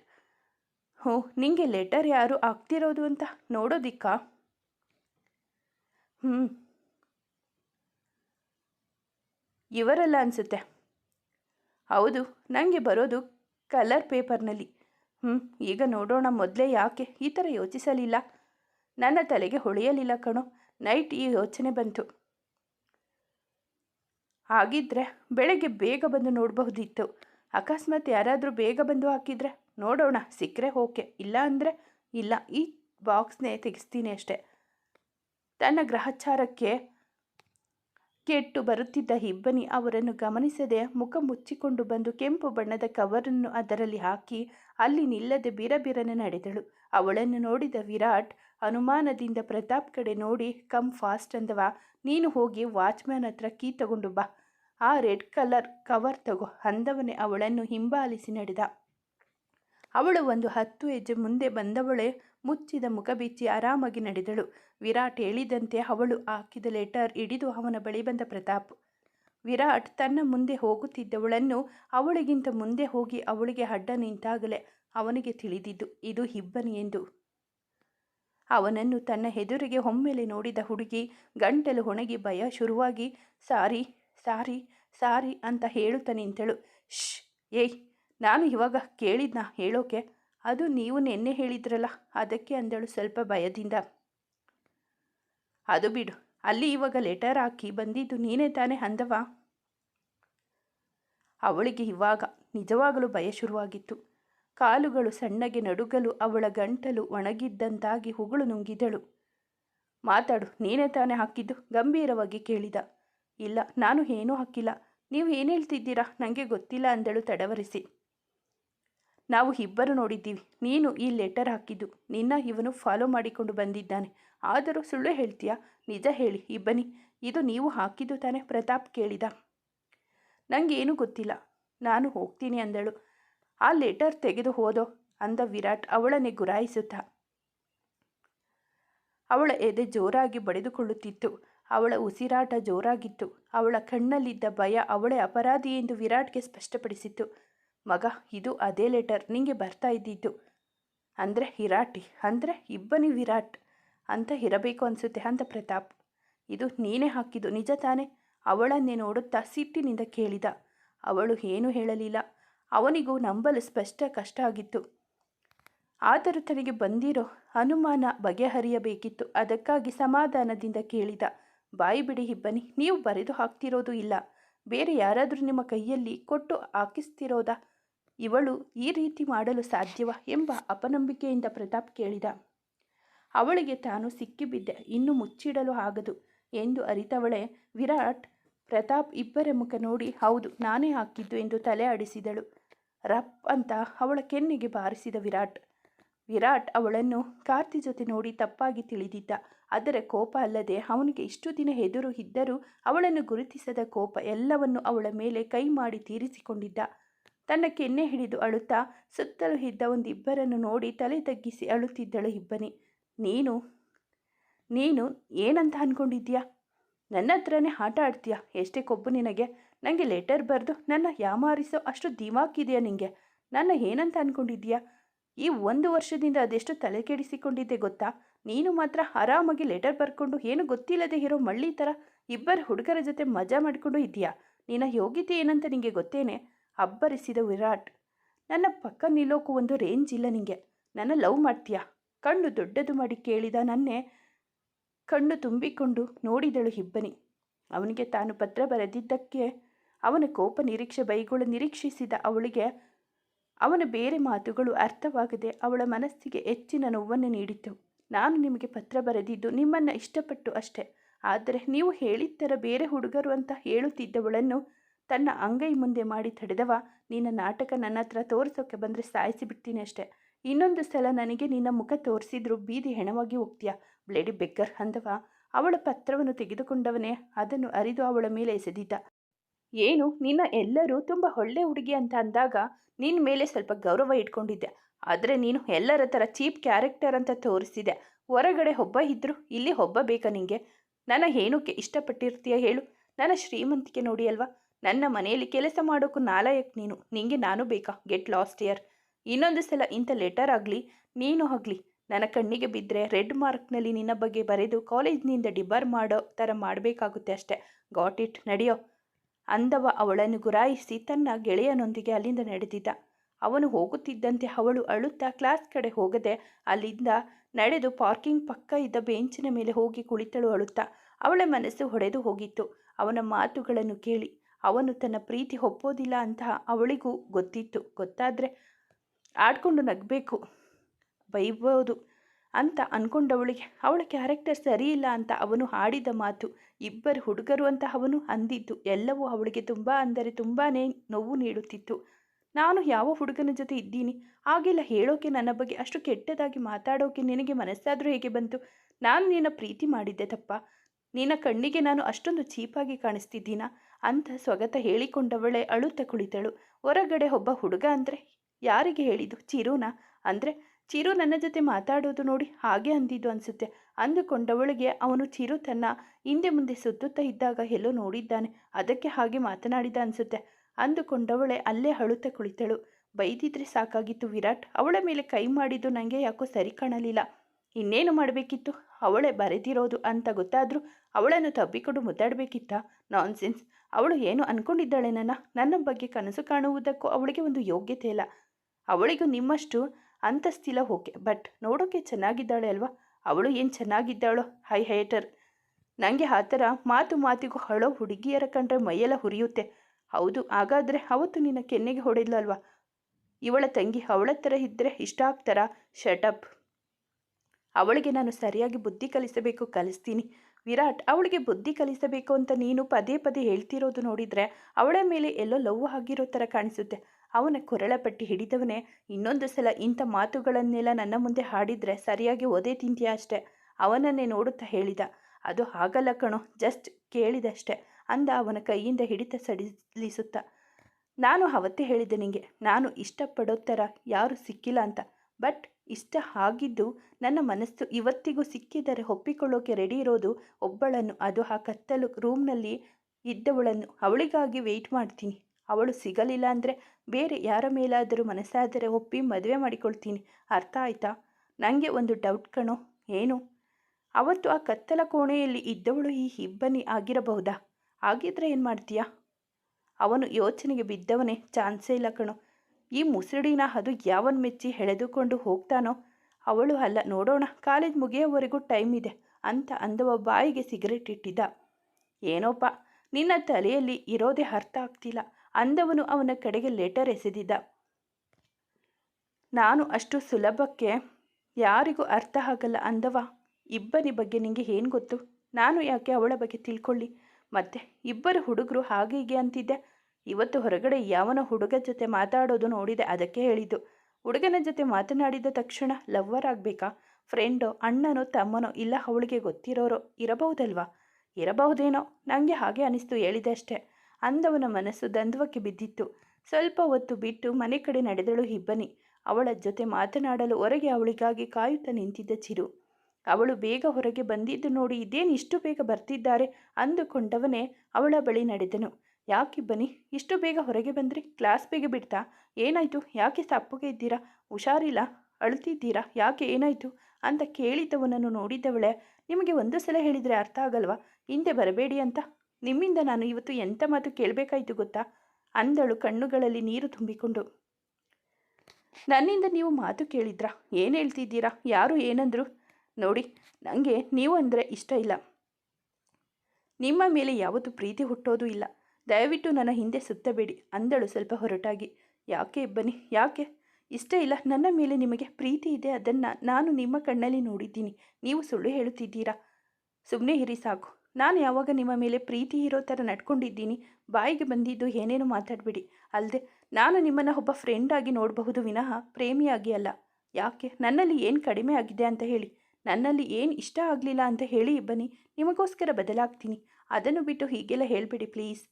ಹೋ, ನಿಂಗೆ ಲೆಟರ್ ಯಾರು ಆಗ್ತಿರೋದು ಅಂತ ನೋಡೋದಿಕ್ಕಾ? ಹ್ಞೂ ಇವರಲ್ಲ ಅನಿಸುತ್ತೆ. ಹೌದು ನನಗೆ ಬರೋದು ಕಲರ್ ಪೇಪರ್ನಲ್ಲಿ. ಹ್ಞೂ ಈಗ ನೋಡೋಣ ಮೊದಲೇ ಯಾಕೆ ಈ ಥರ ಯೋಚಿಸಲಿಲ್ಲ. ನನ್ನ ತಲೆಗೆ ಹೊಳೆಯಲಿಲ್ಲ ಕಣೋ, ನೈಟ್ ಈ ಯೋಚನೆ ಬಂತು. ಹಾಗಿದ್ರೆ ಬೆಳಗ್ಗೆ ಬೇಗ ಬಂದು ನೋಡಬಹುದಿತ್ತು. ಅಕಸ್ಮಾತ್ ಯಾರಾದರೂ ಬೇಗ ಬಂದು ಹಾಕಿದರೆ? ನೋಡೋಣ, ಸಿಕ್ಕರೆ ಓಕೆ, ಇಲ್ಲ ಅಂದರೆ ಇಲ್ಲ, ಈ ಬಾಕ್ಸ್ನೇ ತೆಗೆಸ್ತೀನಿ ಅಷ್ಟೆ. ತನ್ನ ಗ್ರಹಚಾರಕ್ಕೆ ಕೆಟ್ಟು ಬರುತ್ತಿದ್ದ ಇಬ್ಬನಿ ಅವರನ್ನು ಗಮನಿಸದೆ ಮುಖ ಮುಚ್ಚಿಕೊಂಡು ಬಂದು ಕೆಂಪು ಬಣ್ಣದ ಕವರನ್ನು ಅದರಲ್ಲಿ ಹಾಕಿ ಅಲ್ಲಿ ನಿಲ್ಲದೆ ಬಿರಬಿರನೆ ನಡೆದಳು. ಅವಳನ್ನು ನೋಡಿದ ವಿರಾಟ್ ಅನುಮಾನದಿಂದ ಪ್ರತಾಪ್ ಕಡೆ ನೋಡಿ, ಕಮ್ ಫಾಸ್ಟ್ ಅಂದವ? ನೀನು ಹೋಗಿ ವಾಚ್ಮ್ಯಾನ್ ಹತ್ರ ಕೀ ತಗೊಂಡು ಬಾ. ಆ ರೆಡ್ ಕಲರ್ ಕವರ್ ತಗೋ ಅಂದವನೇ ಅವಳನ್ನು ಹಿಂಬಾಲಿಸಿ ನಡೆದ. ಅವಳು ಒಂದು ಹತ್ತು ಹೆಜ್ಜೆ ಮುಂದೆ ಬಂದವಳೆ ಮುಚ್ಚಿದ ಮುಖ ಬಿಚ್ಚಿ ಆರಾಮಾಗಿ ನಡೆದಳು. ವಿರಾಟ್ ಹೇಳಿದಂತೆ ಅವಳು ಹಾಕಿದ ಲೆಟರ್ ಹಿಡಿದು ಅವನ ಬಳಿ ಬಂದ ಪ್ರತಾಪ್. ವಿರಾಟ್ ತನ್ನ ಮುಂದೆ ಹೋಗುತ್ತಿದ್ದವಳನ್ನು ಅವಳಿಗಿಂತ ಮುಂದೆ ಹೋಗಿ ಅವಳಿಗೆ ಅಡ್ಡ ನಿಂತಾಗಲೇ ಅವನಿಗೆ ತಿಳಿದಿದ್ದು, ಇದು ಇಬ್ಬನಿ ಎಂದು. ಅವನನ್ನು ತನ್ನ ಎದುರಿಗೆ ಒಮ್ಮೆಲೆ ನೋಡಿದ ಹುಡುಗಿ ಗಂಟಲು ಒಣಗಿ ಭಯ ಶುರುವಾಗಿ, ಸಾರಿ ಸಾರಿ ಸಾರಿ ಅಂತ ಹೇಳುತ್ತಾ ನಿಂತಳು. ಶ್ ಏಯ್, ನಾನು ಇವಾಗ ಕೇಳಿದ್ನ, ಹೇಳೋಕೆ? ಅದು ನೀವು ನೆನ್ನೆ ಹೇಳಿದ್ರಲ್ಲ, ಅದಕ್ಕೆ ಅಂದಳು ಸ್ವಲ್ಪ ಭಯದಿಂದ. ಅದು ಬಿಡು, ಅಲ್ಲಿ ಇವಾಗ ಲೆಟರ್ ಹಾಕಿ ಬಂದಿದ್ದು ನೀನೇ ತಾನೇ ಅಂದವ? ಅವಳಿಗೆ ಇವಾಗ ನಿಜವಾಗಲೂ ಭಯ ಶುರುವಾಗಿತ್ತು. ಕಾಲುಗಳು ಸಣ್ಣಗೆ ನಡುಗಲು ಅವಳ ಗಂಟಲು ಒಣಗಿದ್ದಂತಾಗಿ ಹುಗಳು ನುಂಗಿದಳು. ಮಾತಾಡು, ನೀನೇ ತಾನೇ ಹಾಕಿದ್ದು? ಗಂಭೀರವಾಗಿ ಕೇಳಿದ. ಇಲ್ಲ, ನಾನು ಏನೂ ಹಾಕಿಲ್ಲ. ನೀವು ಏನು ಹೇಳ್ತಿದ್ದೀರಾ? ನನಗೆ ಗೊತ್ತಿಲ್ಲ ಅಂದಳು ತಡವರಿಸಿ. ನಾವು ಇಬ್ಬರು ನೋಡಿದ್ದೀವಿ. ನೀನು ಈ ಲೆಟರ್ ಹಾಕಿದ್ದು. ನಿನ್ನ ಇವನು ಫಾಲೋ ಮಾಡಿಕೊಂಡು ಬಂದಿದ್ದಾನೆ. ಆದರೂ ಸುಳ್ಳು ಹೇಳ್ತೀಯಾ? ನಿಜ ಹೇಳಿ, ಇಬ್ಬನಿ. ಇದು ನೀವು ಹಾಕಿದ್ದು ತಾನೇ? ಪ್ರತಾಪ್ ಕೇಳಿದ. ನನಗೇನು ಗೊತ್ತಿಲ್ಲ. ನಾನು ಹೋಗ್ತೀನಿ ಅಂದಳು. ಆ ಲೆಟರ್ ತೆಗೆದು ಹೋದೋ ಅಂದ ವಿರಾಟ್ ಅವಳನ್ನೇ ಗುರಾಯಿಸುತ್ತಾ. ಅವಳ ಎದೆ ಜೋರಾಗಿ ಬಡಿದುಕೊಳ್ಳುತ್ತಿತ್ತು. ಅವಳ ಉಸಿರಾಟ ಜೋರಾಗಿತ್ತು. ಅವಳ ಕಣ್ಣಲ್ಲಿದ್ದ ಭಯ ಅವಳೇ ಅಪರಾಧಿ ಎಂದು ವಿರಾಟ್ಗೆ ಸ್ಪಷ್ಟಪಡಿಸಿತ್ತು. ಮಗ, ಇದು ಅದೇ ಲೆಟರ್ ನಿಂಗೆ ಬರ್ತಾ ಇದ್ದಿದ್ದು. ಅಂದರೆ ಹಿರಾಟಿ ಅಂದರೆ ಇಬ್ಬನಿ ವಿರಾಟ್ ಅಂತ ಇರಬೇಕು ಅನಿಸುತ್ತೆ ಅಂತ ಪ್ರತಾಪ್. ಇದು ನೀನೇ ಹಾಕಿದ್ದು, ನಿಜ ತಾನೇ? ಅವಳನ್ನೇ ನೋಡುತ್ತಾ ಸಿಟ್ಟಿನಿಂದ ಕೇಳಿದ. ಅವಳು ಏನೂ ಹೇಳಲಿಲ್ಲ. ಅವನಿಗೂ ನಂಬಲು ಸ್ಪಷ್ಟ ಕಷ್ಟ ಆಗಿತ್ತು. ಆದರೂ ತನಗೆ ಬಂದಿರೋ ಅನುಮಾನ ಬಗೆಹರಿಯಬೇಕಿತ್ತು. ಅದಕ್ಕಾಗಿ ಸಮಾಧಾನದಿಂದ ಕೇಳಿದ, ಬಾಯಿ ಬಿಡಿ ಇಬ್ಬನಿ, ನೀವು ಬರೆದು ಹಾಕ್ತಿರೋದು ಇಲ್ಲ. ಬೇರೆ ಯಾರಾದರೂ ನಿಮ್ಮ ಕೈಯಲ್ಲಿ ಕೊಟ್ಟು ಹಾಕಿಸ್ತಿರೋದಾ? ಇವಳು ಈ ರೀತಿ ಮಾಡಲು ಸಾಧ್ಯವ ಎಂಬ ಅಪನಂಬಿಕೆಯಿಂದ ಪ್ರತಾಪ್ ಕೇಳಿದ. ಅವಳಿಗೆ ತಾನು ಸಿಕ್ಕಿಬಿದ್ದೆ, ಇನ್ನು ಮುಚ್ಚಿಡಲು ಆಗದು ಎಂದು ಅರಿತವಳೆ, ವಿರಾಟ್, ಪ್ರತಾಪ್ ಇಬ್ಬರ ಮುಖ ನೋಡಿ, ಹೌದು, ನಾನೇ ಹಾಕಿದ್ದು ಎಂದು ತಲೆ ಆಡಿಸಿದಳು. ರಪ್ ಅಂತ ಅವಳ ಕೆನ್ನೆಗೆ ಬಾರಿಸಿದ ವಿರಾಟ್. ವಿರಾಟ್ ಅವಳನ್ನು ಕಾರ್ತಿ ಜೊತೆ ನೋಡಿ ತಪ್ಪಾಗಿ ತಿಳಿದಿದ್ದ. ಅದರ ಕೋಪ ಅಲ್ಲದೆ ಅವನಿಗೆ ಇಷ್ಟು ದಿನ ಎದುರು ಇದ್ದರೂ ಅವಳನ್ನು ಗುರುತಿಸದ ಕೋಪ ಎಲ್ಲವನ್ನು ಅವಳ ಮೇಲೆ ಕೈ ಮಾಡಿ ತೀರಿಸಿಕೊಂಡಿದ್ದ. ತನ್ನ ಕೆನ್ನೆ ಹಿಡಿದು ಅಳುತ್ತಾ ಸುತ್ತಲೂ ಇದ್ದ ಒಂದಿಬ್ಬರನ್ನು ನೋಡಿ ತಲೆ ತಗ್ಗಿಸಿ ಅಳುತ್ತಿದ್ದಳು ಇಬ್ಬನಿ. ನೀನು ನೀನು ಏನಂತ ಅಂದ್ಕೊಂಡಿದ್ಯಾ ನನ್ನ ಹತ್ರನೇ ಆಟ ಆಡ್ತೀಯಾ? ಎಷ್ಟೇ ಕೊಬ್ಬು ನಿನಗೆ. ನನಗೆ ಲೆಟರ್ ಬರೆದು ನನ್ನ ಯಾಮಾರಿಸೋ ಅಷ್ಟು ದಿಮಾಕಿದೆಯಾ ನಿನಗೆ ನನ್ನ ಏನಂತ ಅಂದ್ಕೊಂಡಿದ್ಯಾ ಈ ಒಂದು ವರ್ಷದಿಂದ ಅದೆಷ್ಟು ತಲೆ ಕೆಡಿಸಿಕೊಂಡಿದ್ದೆ ಗೊತ್ತಾ? ನೀನು ಮಾತ್ರ ಆರಾಮಾಗಿ ಲೆಟರ್ ಬರ್ಕೊಂಡು ಏನು ಗೊತ್ತಿಲ್ಲದೆ ಇರೋ ಮಳ್ಳಿ ಥರ ಇಬ್ಬರು ಹುಡುಗರ ಜೊತೆ ಮಜಾ ಮಾಡಿಕೊಂಡು ಇದೆಯಾ ನಿನ್ನ ಯೋಗ್ಯತೆ ಏನಂತ ನಿನಗೆ ಗೊತ್ತೇನೆ? ಅಬ್ಬರಿಸಿದ ವಿರಾಟ್. ನನ್ನ ಪಕ್ಕ ನಿಲ್ಲೋಕು ಒಂದು ರೇಂಜ್ ಇಲ್ಲ ನಿಂಗೆ. ನನ್ನ ಲವ್ ಮಾಡ್ತೀಯಾ? ಕಣ್ಣು ದೊಡ್ಡದು ಮಾಡಿ ಕೇಳಿದ ನನ್ನೆ ಕಣ್ಣು ತುಂಬಿಕೊಂಡು ನೋಡಿದಳು ಹಿಬ್ಬನಿ. ಅವನಿಗೆ ತಾನು ಪತ್ರ ಬರೆದಿದ್ದಕ್ಕೆ ಅವನ ಕೋಪ ನಿರೀಕ್ಷೆ ಬೈಗಳು ನಿರೀಕ್ಷಿಸಿದ ಅವಳಿಗೆ ಅವನ ಬೇರೆ ಮಾತುಗಳು ಅರ್ಥವಾಗದೆ ಅವಳ ಮನಸ್ಸಿಗೆ ಹೆಚ್ಚಿನ ನೋವನ್ನು ನೀಡಿತು ನಾನು ನಿಮಗೆ ಪತ್ರ ಬರೆದಿದ್ದು ನಿಮ್ಮನ್ನು ಇಷ್ಟಪಟ್ಟು ಅಷ್ಟೇ. ಆದರೆ ನೀವು ಹೇಳಿದ್ದರ ಬೇರೆ ಹುಡುಗರು ಅಂತ ಹೇಳುತ್ತಿದ್ದವಳನ್ನು ತನ್ನ ಅಂಗೈ ಮುಂದೆ ಮಾಡಿ ತಡೆದವ, ನಿನ್ನ ನಾಟಕ ನನ್ನ ಹತ್ರ ತೋರಿಸೋಕೆ ಬಂದರೆ ಸಾಯಿಸಿ ಬಿಡ್ತೀನಿ ಅಷ್ಟೆ. ಇನ್ನೊಂದು ಸಲ ನನಗೆ ನಿನ್ನ ಮುಖ ತೋರಿಸಿದ್ರು ಬೀದಿ ಹೆಣವಾಗಿ ಹೋಗ್ತೀಯ. ಬ್ಲೇಡಿ ಬೆಕ್ಕರ್ ಅಂದವ. ಅವಳ ಪತ್ರವನ್ನು ತೆಗೆದುಕೊಂಡವನೇ ಅದನ್ನು ಅರಿದು ಅವಳ ಮೇಲೆ ಎಸೆದಿದ್ದ. ಏನು, ನಿನ್ನ ಎಲ್ಲರೂ ತುಂಬ ಒಳ್ಳೆ ಹುಡುಗಿ ಅಂತ ಅಂದಾಗ ನಿನ್ನ ಮೇಲೆ ಸ್ವಲ್ಪ ಗೌರವ ಇಟ್ಕೊಂಡಿದ್ದೆ. ಆದರೆ ನೀನು ಎಲ್ಲರ ಥರ ಚೀಪ್ ಕ್ಯಾರೆಕ್ಟರ್ ಅಂತ ತೋರಿಸಿದೆ. ಹೊರಗಡೆ ಒಬ್ಬ ಇದ್ದರು ಇಲ್ಲಿ ಒಬ್ಬ ಬೇಕಾ ನಿನಗೆ ನನ್ನ ಏನಕ್ಕೆ ಇಷ್ಟಪಟ್ಟಿರ್ತೀಯ ಹೇಳು. ನನ್ನ ಶ್ರೀಮಂತಿಕೆ ನೋಡಿ ಅಲ್ವಾ? ನನ್ನ ಮನೆಯಲ್ಲಿ ಕೆಲಸ ಮಾಡೋಕ್ಕೂ ನಾಲಾಯಕ್ ನೀನು. ನಿಂಗೆ ನಾನು ಬೇಕಾ? Get lost year. ಇನ್ನೊಂದು ಸಲ ಇಂಥ ಲೆಟರ್ ಆಗಲಿ, ನೀನು ಆಗಲಿ. ನನ್ನ ಕಣ್ಣಿಗೆ ಬಿದ್ದರೆ ರೆಡ್ ಮಾರ್ಕ್ನಲ್ಲಿ ನಿನ್ನ ಬಗ್ಗೆ ಬರೆದು ಕಾಲೇಜ್ನಿಂದ ಡಿಬಾರ್ ಮಾಡೋ ಥರ ಮಾಡಬೇಕಾಗುತ್ತೆ ಅಷ್ಟೆ. Got it. ನಡೆಯೋ. ಅಂದವ ಅವಳನ್ನು ಗುರಾಯಿಸಿ ತನ್ನ ಗೆಳೆಯನೊಂದಿಗೆ ಅಲ್ಲಿಂದ ನಡೆದಿದ್ದ. ಅವನು ಹೋಗುತ್ತಿದ್ದಂತೆ ಅವಳು ಅಳುತ್ತಾ ಕ್ಲಾಸ್ ಕಡೆ ಹೋಗದೆ ಅಲ್ಲಿಂದ ನಡೆದು ಪಾರ್ಕಿಂಗ್ ಪಕ್ಕ ಇದ್ದ ಬೆಂಚಿನ ಮೇಲೆ ಹೋಗಿ ಕುಳಿತಳು ಅಳುತ್ತಾ. ಅವಳ ಮನಸ್ಸು ಹೊಡೆದು ಹೋಗಿತ್ತು. ಅವನ ಮಾತುಗಳನ್ನು ಕೇಳಿ ಅವನು ತನ್ನ ಪ್ರೀತಿ ಒಪ್ಪೋದಿಲ್ಲ ಅಂತ ಅವಳಿಗೂ ಗೊತ್ತಿತ್ತು. ಗೊತ್ತಾದರೆ ಆಡ್ಕೊಂಡು ನಗಬೇಕು. ಬೈಬೋದು ಅಂತ ಅಂದ್ಕೊಂಡವಳಿಗೆ ಅವಳ ಕ್ಯಾರೆಕ್ಟರ್ ಸರಿಯಿಲ್ಲ ಅಂತ ಅವನು ಆಡಿದ ಮಾತು ಇಬ್ಬರು ಹುಡುಗರು ಅಂತ ಅವನು ಅಂದಿದ್ದು. ಎಲ್ಲವೂ ಅವಳಿಗೆ ತುಂಬ ಅಂದರೆ ತುಂಬಾ ನೋವು ನೀಡುತ್ತಿತ್ತು. ನಾನು ಯಾವ ಹುಡುಗನ ಜೊತೆ ಇದ್ದೀನಿ? ಹಾಗೆಲ್ಲ ಹೇಳೋಕೆ ನನ್ನ ಬಗ್ಗೆ ಅಷ್ಟು ಕೆಟ್ಟದಾಗಿ ಮಾತಾಡೋಕೆ ನಿನಗೆ ಮನಸ್ಸಾದರೂ ಹೇಗೆ ಬಂತು? ನಾನು ನಿನ್ನ ಪ್ರೀತಿ ಮಾಡಿದ್ದೆ ತಪ್ಪ. ನಿನ್ನ ಕಣ್ಣಿಗೆ ನಾನು ಅಷ್ಟೊಂದು ಚೀಪಾಗಿ ಕಾಣಿಸ್ತಿದ್ದೀನಾ? ಅಂತ ಸ್ವಗತ ಹೇಳಿಕೊಂಡವಳೆ ಅಳುತ್ತ ಕುಳಿತಳು. ಹೊರಗಡೆ ಒಬ್ಬ ಹುಡುಗ ಅಂದರೆ, ಯಾರಿಗೆ ಹೇಳಿದ್ದು? ಚಿರುನಾ? ಅಂದರೆ, ಚಿರು ನನ್ನ ಜೊತೆ ಮಾತಾಡೋದು ನೋಡಿ ಹಾಗೆ ಅಂದಿದ್ದು ಅನಿಸುತ್ತೆ. ಅಂದುಕೊಂಡವಳಿಗೆ ಅವನು ಚಿರು ತನ್ನ ಹಿಂದೆ ಮುಂದೆ ಸುತ್ತುತ್ತಾ ಇದ್ದಾಗ ಎಲ್ಲೋ ನೋಡಿದ್ದಾನೆ. ಅದಕ್ಕೆ ಹಾಗೆ ಮಾತನಾಡಿದ ಅನಿಸುತ್ತೆ. ಅಂದುಕೊಂಡವಳೆ ಅಲ್ಲೇ ಅಳುತ್ತ ಕುಳಿತಳು. ಬೈದಿದ್ರೆ ಸಾಕಾಗಿತ್ತು ವಿರಾಟ್. ಅವಳ ಮೇಲೆ ಕೈ ಮಾಡಿದ್ದು ನನಗೆ ಯಾಕೋ ಸರಿ ಕಾಣಲಿಲ್ಲ. ಇನ್ನೇನು ಮಾಡಬೇಕಿತ್ತು? ಅವಳೇ ಬರೆದಿರೋದು ಅಂತ ಗೊತ್ತಾದರೂ ಅವಳನ್ನು ತಬ್ಬಿಕೊಂಡು ಮುದ್ದಾಡಬೇಕಿತ್ತ? ನಾನ್ಸೆನ್ಸ್. ಅವಳು ಏನು ಅನ್ಕೊಂಡಿದ್ದಾಳೆ ನನ್ನ? ನನ್ನ ಬಗ್ಗೆ ಕನಸು ಕಾಣುವುದಕ್ಕೂ ಅವಳಿಗೆ ಒಂದು ಯೋಗ್ಯತೆ ಇಲ್ಲ. ಅವಳಿಗೂ ನಿಮ್ಮಷ್ಟು ಅಂತಸ್ತಿಲ್ಲ ಓಕೆ, ಬಟ್ ನೋಡೋಕೆ ಚೆನ್ನಾಗಿದ್ದಾಳೆ ಅಲ್ವಾ? ಅವಳು ಏನು ಚೆನ್ನಾಗಿದ್ದಾಳೋ? High hater. ನನಗೆ ಆ ಥರ ಮಾತು ಮಾತಿಗೂ ಹಳೋ ಹುಡುಗಿಯರ ಕಂಡ್ರೆ ಮೈಯೆಲ್ಲ ಹುರಿಯುತ್ತೆ. ಹೌದು, ಹಾಗಾದರೆ ಅವತ್ತು ನಿನ್ನ ಕೆನ್ನೆಗೆ ಹೊಡೆದಲ್ವಾ ಇವಳ ತಂಗಿ ಅವಳ ಥರ ಇದ್ದರೆ ಇಷ್ಟ ಆಗ್ತಾರಾ? ಶಟಪ್ ಅವಳಿಗೆ ನಾನು ಸರಿಯಾಗಿ ಬುದ್ಧಿ ಕಲಿಸಬೇಕು, ಕಲಿಸ್ತೀನಿ. ವಿರಾಟ್, ಅವಳಿಗೆ ಬುದ್ಧಿ ಕಲಿಸಬೇಕು ಅಂತ ನೀನು ಪದೇ ಪದೇ ಹೇಳ್ತಿರೋದು ನೋಡಿದರೆ ಅವಳ ಮೇಲೆ ಎಲ್ಲೋ ಲವ್ ಆಗಿರೋ ಥರ ಕಾಣಿಸುತ್ತೆ. ಅವನ ಕೊರಳ ಪಟ್ಟಿ ಹಿಡಿದವನೇ ಇನ್ನೊಂದು ಸಲ ಇಂಥ ಮಾತುಗಳನ್ನೆಲ್ಲ ನನ್ನ ಮುಂದೆ ಹಾಡಿದರೆ ಸರಿಯಾಗಿ ಒದೆ ತಿಂತೀಯ ಅಷ್ಟೆ? ಅವನನ್ನೇ ನೋಡುತ್ತಾ ಹೇಳಿದ. ಅದು ಹಾಗಲ್ಲ ಕಣೋ, ಜಸ್ಟ್ ಕೇಳಿದಷ್ಟೆ, ಅಂದ ಅವನ ಕೈಯಿಂದ ಹಿಡಿತ ಸಡಿಲಿಸುತ್ತ. ನಾನು ಅವತ್ತೇ ಹೇಳಿದೆ ನಿಂಗೆ, ನಾನು ಇಷ್ಟಪಡೋ ಥರ ಯಾರೂ ಸಿಕ್ಕಿಲ್ಲ ಅಂತ, ಬಟ್ ಇಷ್ಟ ಆಗಿದ್ದು ನನ್ನ ಮನಸ್ಸು ಇವತ್ತಿಗೂ ಸಿಕ್ಕಿದರೆ ಒಪ್ಪಿಕೊಳ್ಳೋಕೆ ರೆಡಿ ಇರೋದು ಒಬ್ಬಳನ್ನು. ಅದು ಆ ಕತ್ತಲು ರೂಮ್ನಲ್ಲಿ ಇದ್ದವಳನ್ನು ಅವಳಿಗಾಗಿ ವೆಯ್ಟ್ ಮಾಡ್ತೀನಿ. ಅವಳು ಸಿಗಲಿಲ್ಲ ಅಂದರೆ ಬೇರೆ ಯಾರ ಮೇಲಾದರೂ ಮನಸ್ಸಾದರೆ ಒಪ್ಪಿ ಮದುವೆ ಮಾಡಿಕೊಳ್ತೀನಿ. ಅರ್ಥ ಆಯ್ತಾ? ನನಗೆ ಒಂದು ಡೌಟ್ ಕಣೋ. ಏನು? ಅವತ್ತು ಆ ಕತ್ತಲ ಕೋಣೆಯಲ್ಲಿ ಇದ್ದವಳು ಈ ಇಬ್ಬನಿ ಆಗಿರಬಹುದಾ? ಆಗಿದ್ರೆ ಏನು ಮಾಡ್ತೀಯಾ? ಅವನು ಯೋಚನೆಗೆ ಬಿದ್ದವನೇ. ಚಾನ್ಸೇ ಇಲ್ಲ ಕಣೋ. ಈ ಮುಸುಡಿನ ಅದು ಯಾವನ್ ಮೆಚ್ಚಿ ಎಳೆದುಕೊಂಡು ಹೋಗ್ತಾನೋ ಅವಳು ಅಲ್ಲ. ನೋಡೋಣ, ಕಾಲೇಜ್ ಮುಗಿಯೋವರೆಗೂ ಟೈಮ್ ಇದೆ ಅಂತ ಅಂದವ ಬಾಯಿಗೆ ಸಿಗರೇಟ್ ಇಟ್ಟಿದ್ದ. ಏನೋಪ್ಪ ನಿನ್ನ ತಲೆಯಲ್ಲಿ ಇರೋದೇ ಅರ್ಥ ಆಗ್ತಿಲ್ಲ ಅಂದವನು ಅವನ ಕಡೆಗೆ ಲೆಟರ್ ಎಸೆದಿದ್ದ. ನಾನು ಅಷ್ಟು ಸುಲಭಕ್ಕೆ ಯಾರಿಗೂ ಅರ್ಥ ಆಗಲ್ಲ ಅಂದವ. ಇಬ್ಬರಿ ಬಗ್ಗೆ ನಿಮಗೆ ಏನು ಗೊತ್ತು? ನಾನು ಯಾಕೆ ಅವಳ ಬಗ್ಗೆ ತಿಳ್ಕೊಳ್ಳಿ? ಮತ್ತೆ ಇಬ್ಬರು ಹುಡುಗರು ಹಾಗೆ ಹೀಗೆ ಅಂತಿದ್ದೆ. ಇವತ್ತು ಹೊರಗಡೆ ಯಾವನ ಹುಡುಗ ಜೊತೆ ಮಾತಾಡೋದು ನೋಡಿದೆ, ಅದಕ್ಕೆ ಹೇಳಿದ್ದು. ಹುಡುಗನ ಜೊತೆ ಮಾತನಾಡಿದ ತಕ್ಷಣ ಲವ್ವರ್ ಆಗಬೇಕಾ? ಫ್ರೆಂಡೋ, ಅಣ್ಣನೋ, ತಮ್ಮನೋ, ಇಲ್ಲ ಅವಳಿಗೆ ಗೊತ್ತಿರೋರೋ? ಇರಬಹುದಲ್ವಾ? ಇರಬಹುದೇನೋ? ನನಗೆ ಹಾಗೆ ಅನಿಸ್ತು ಹೇಳಿದೆ ಅಷ್ಟೇ. ಅಂದವನ ಮನಸ್ಸು ದ್ವಂದ್ವಕ್ಕೆ ಬಿದ್ದಿತ್ತು. ಸ್ವಲ್ಪ ಹೊತ್ತು ಬಿಟ್ಟು ಮನೆ ಕಡೆ ನಡೆದಳು ಇಬ್ಬನಿ ಅವಳ ಜೊತೆ ಮಾತನಾಡಲು ಹೊರಗೆ ಅವಳಿಗಾಗಿ ಕಾಯುತ್ತಾ ನಿಂತಿದ್ದ ಚಿರು. ಅವಳು ಬೇಗ ಹೊರಗೆ ಬಂದಿದ್ದು ನೋಡಿ ಇದೇನು ಇಷ್ಟು ಬೇಗ ಬರ್ತಿದ್ದಾರೆ ಅಂದುಕೊಂಡವನೇ ಅವಳ ಬಳಿ ನಡೆದನು. ಯಾಕಿಬ್ಬನಿ ಇಷ್ಟು ಬೇಗ ಹೊರಗೆ ಬಂದ್ರಿ? ಕ್ಲಾಸ್ ಬೇಗ ಬಿಡ್ತಾ? ಏನಾಯಿತು? ಯಾಕೆ ಸಪ್ಪಗೆ ಇದ್ದೀರಾ? ಹುಷಾರಿಲ್ಲ? ಅಳ್ತಿದ್ದೀರಾ? ಯಾಕೆ ಏನಾಯಿತು? ಅಂತ ಕೇಳಿದ್ದವನನ್ನು ನೋಡಿದ್ದವಳೆ ನಿಮಗೆ ಒಂದು ಸಲ ಹೇಳಿದರೆ ಅರ್ಥ ಆಗಲ್ವಾ? ಹಿಂದೆ ಬರಬೇಡಿ ಅಂತ? ನಿಮ್ಮಿಂದ ನಾನು ಇವತ್ತು ಎಂಥ ಮಾತು ಕೇಳಬೇಕಾಯ್ತು ಗೊತ್ತಾ? ಅಂದಳು ಕಣ್ಣುಗಳಲ್ಲಿ ನೀರು ತುಂಬಿಕೊಂಡು. ನನ್ನಿಂದ ನೀವು ಮಾತು ಕೇಳಿದ್ರಾ? ಏನು ಹೇಳ್ತಿದ್ದೀರಾ? ಯಾರು ಏನಂದ್ರು? ನೋಡಿ ನನಗೆ ನೀವು ಅಂದರೆ ಇಷ್ಟ ಇಲ್ಲ. ನಿಮ್ಮ ಮೇಲೆ ಯಾವತ್ತೂ ಪ್ರೀತಿ ಹುಟ್ಟೋದು ಇಲ್ಲ. ದಯವಿಟ್ಟು ನನ್ನ ಹಿಂದೆ ಸುತ್ತಬೇಡಿ, ಅಂದಳು ಸ್ವಲ್ಪ ಹೊರಟಾಗಿ. ಯಾಕೆ ಬನ್ನಿ, ಯಾಕೆ? ಇಷ್ಟ ಇಲ್ಲ, ನನ್ನ ಮೇಲೆ ನಿಮಗೆ ಪ್ರೀತಿ ಇದೆ, ಅದನ್ನು ನಾನು ನಿಮ್ಮ ಕಣ್ಣಲ್ಲಿ ನೋಡಿದ್ದೀನಿ. ನೀವು ಸುಳ್ಳು ಹೇಳುತ್ತಿದ್ದೀರಾ? ಸುಮ್ಮನೆ ಇರಿ ಸಾಕು. ನಾನು ಯಾವಾಗ ನಿಮ್ಮ ಮೇಲೆ ಪ್ರೀತಿ ಇರೋ ಥರ ನಡ್ಕೊಂಡಿದ್ದೀನಿ, ಬಾಯಿಗೆ ಬಂದಿದ್ದು ಏನೇನು ಮಾತಾಡಬೇಡಿ. ಅಲ್ಲದೆ ನಾನು ನಿಮ್ಮನ್ನು ಒಬ್ಬ ಫ್ರೆಂಡ್ ಆಗಿ ನೋಡಬಹುದು ವಿನಃ ಪ್ರೇಮಿಯಾಗಿ ಅಲ್ಲ. ಯಾಕೆ? ನನ್ನಲ್ಲಿ ಏನು ಕಡಿಮೆ ಆಗಿದೆ ಅಂತ ಹೇಳಿ. ನನ್ನಲ್ಲಿ ಏನು ಇಷ್ಟ ಆಗಲಿಲ್ಲ ಅಂತ ಹೇಳಿ ಬನ್ನಿ, ನಿಮಗೋಸ್ಕರ ಬದಲಾಗ್ತೀನಿ. ಅದನ್ನು ಬಿಟ್ಟು ಹೀಗೆಲ್ಲ ಹೇಳಬೇಡಿ ಪ್ಲೀಸ್.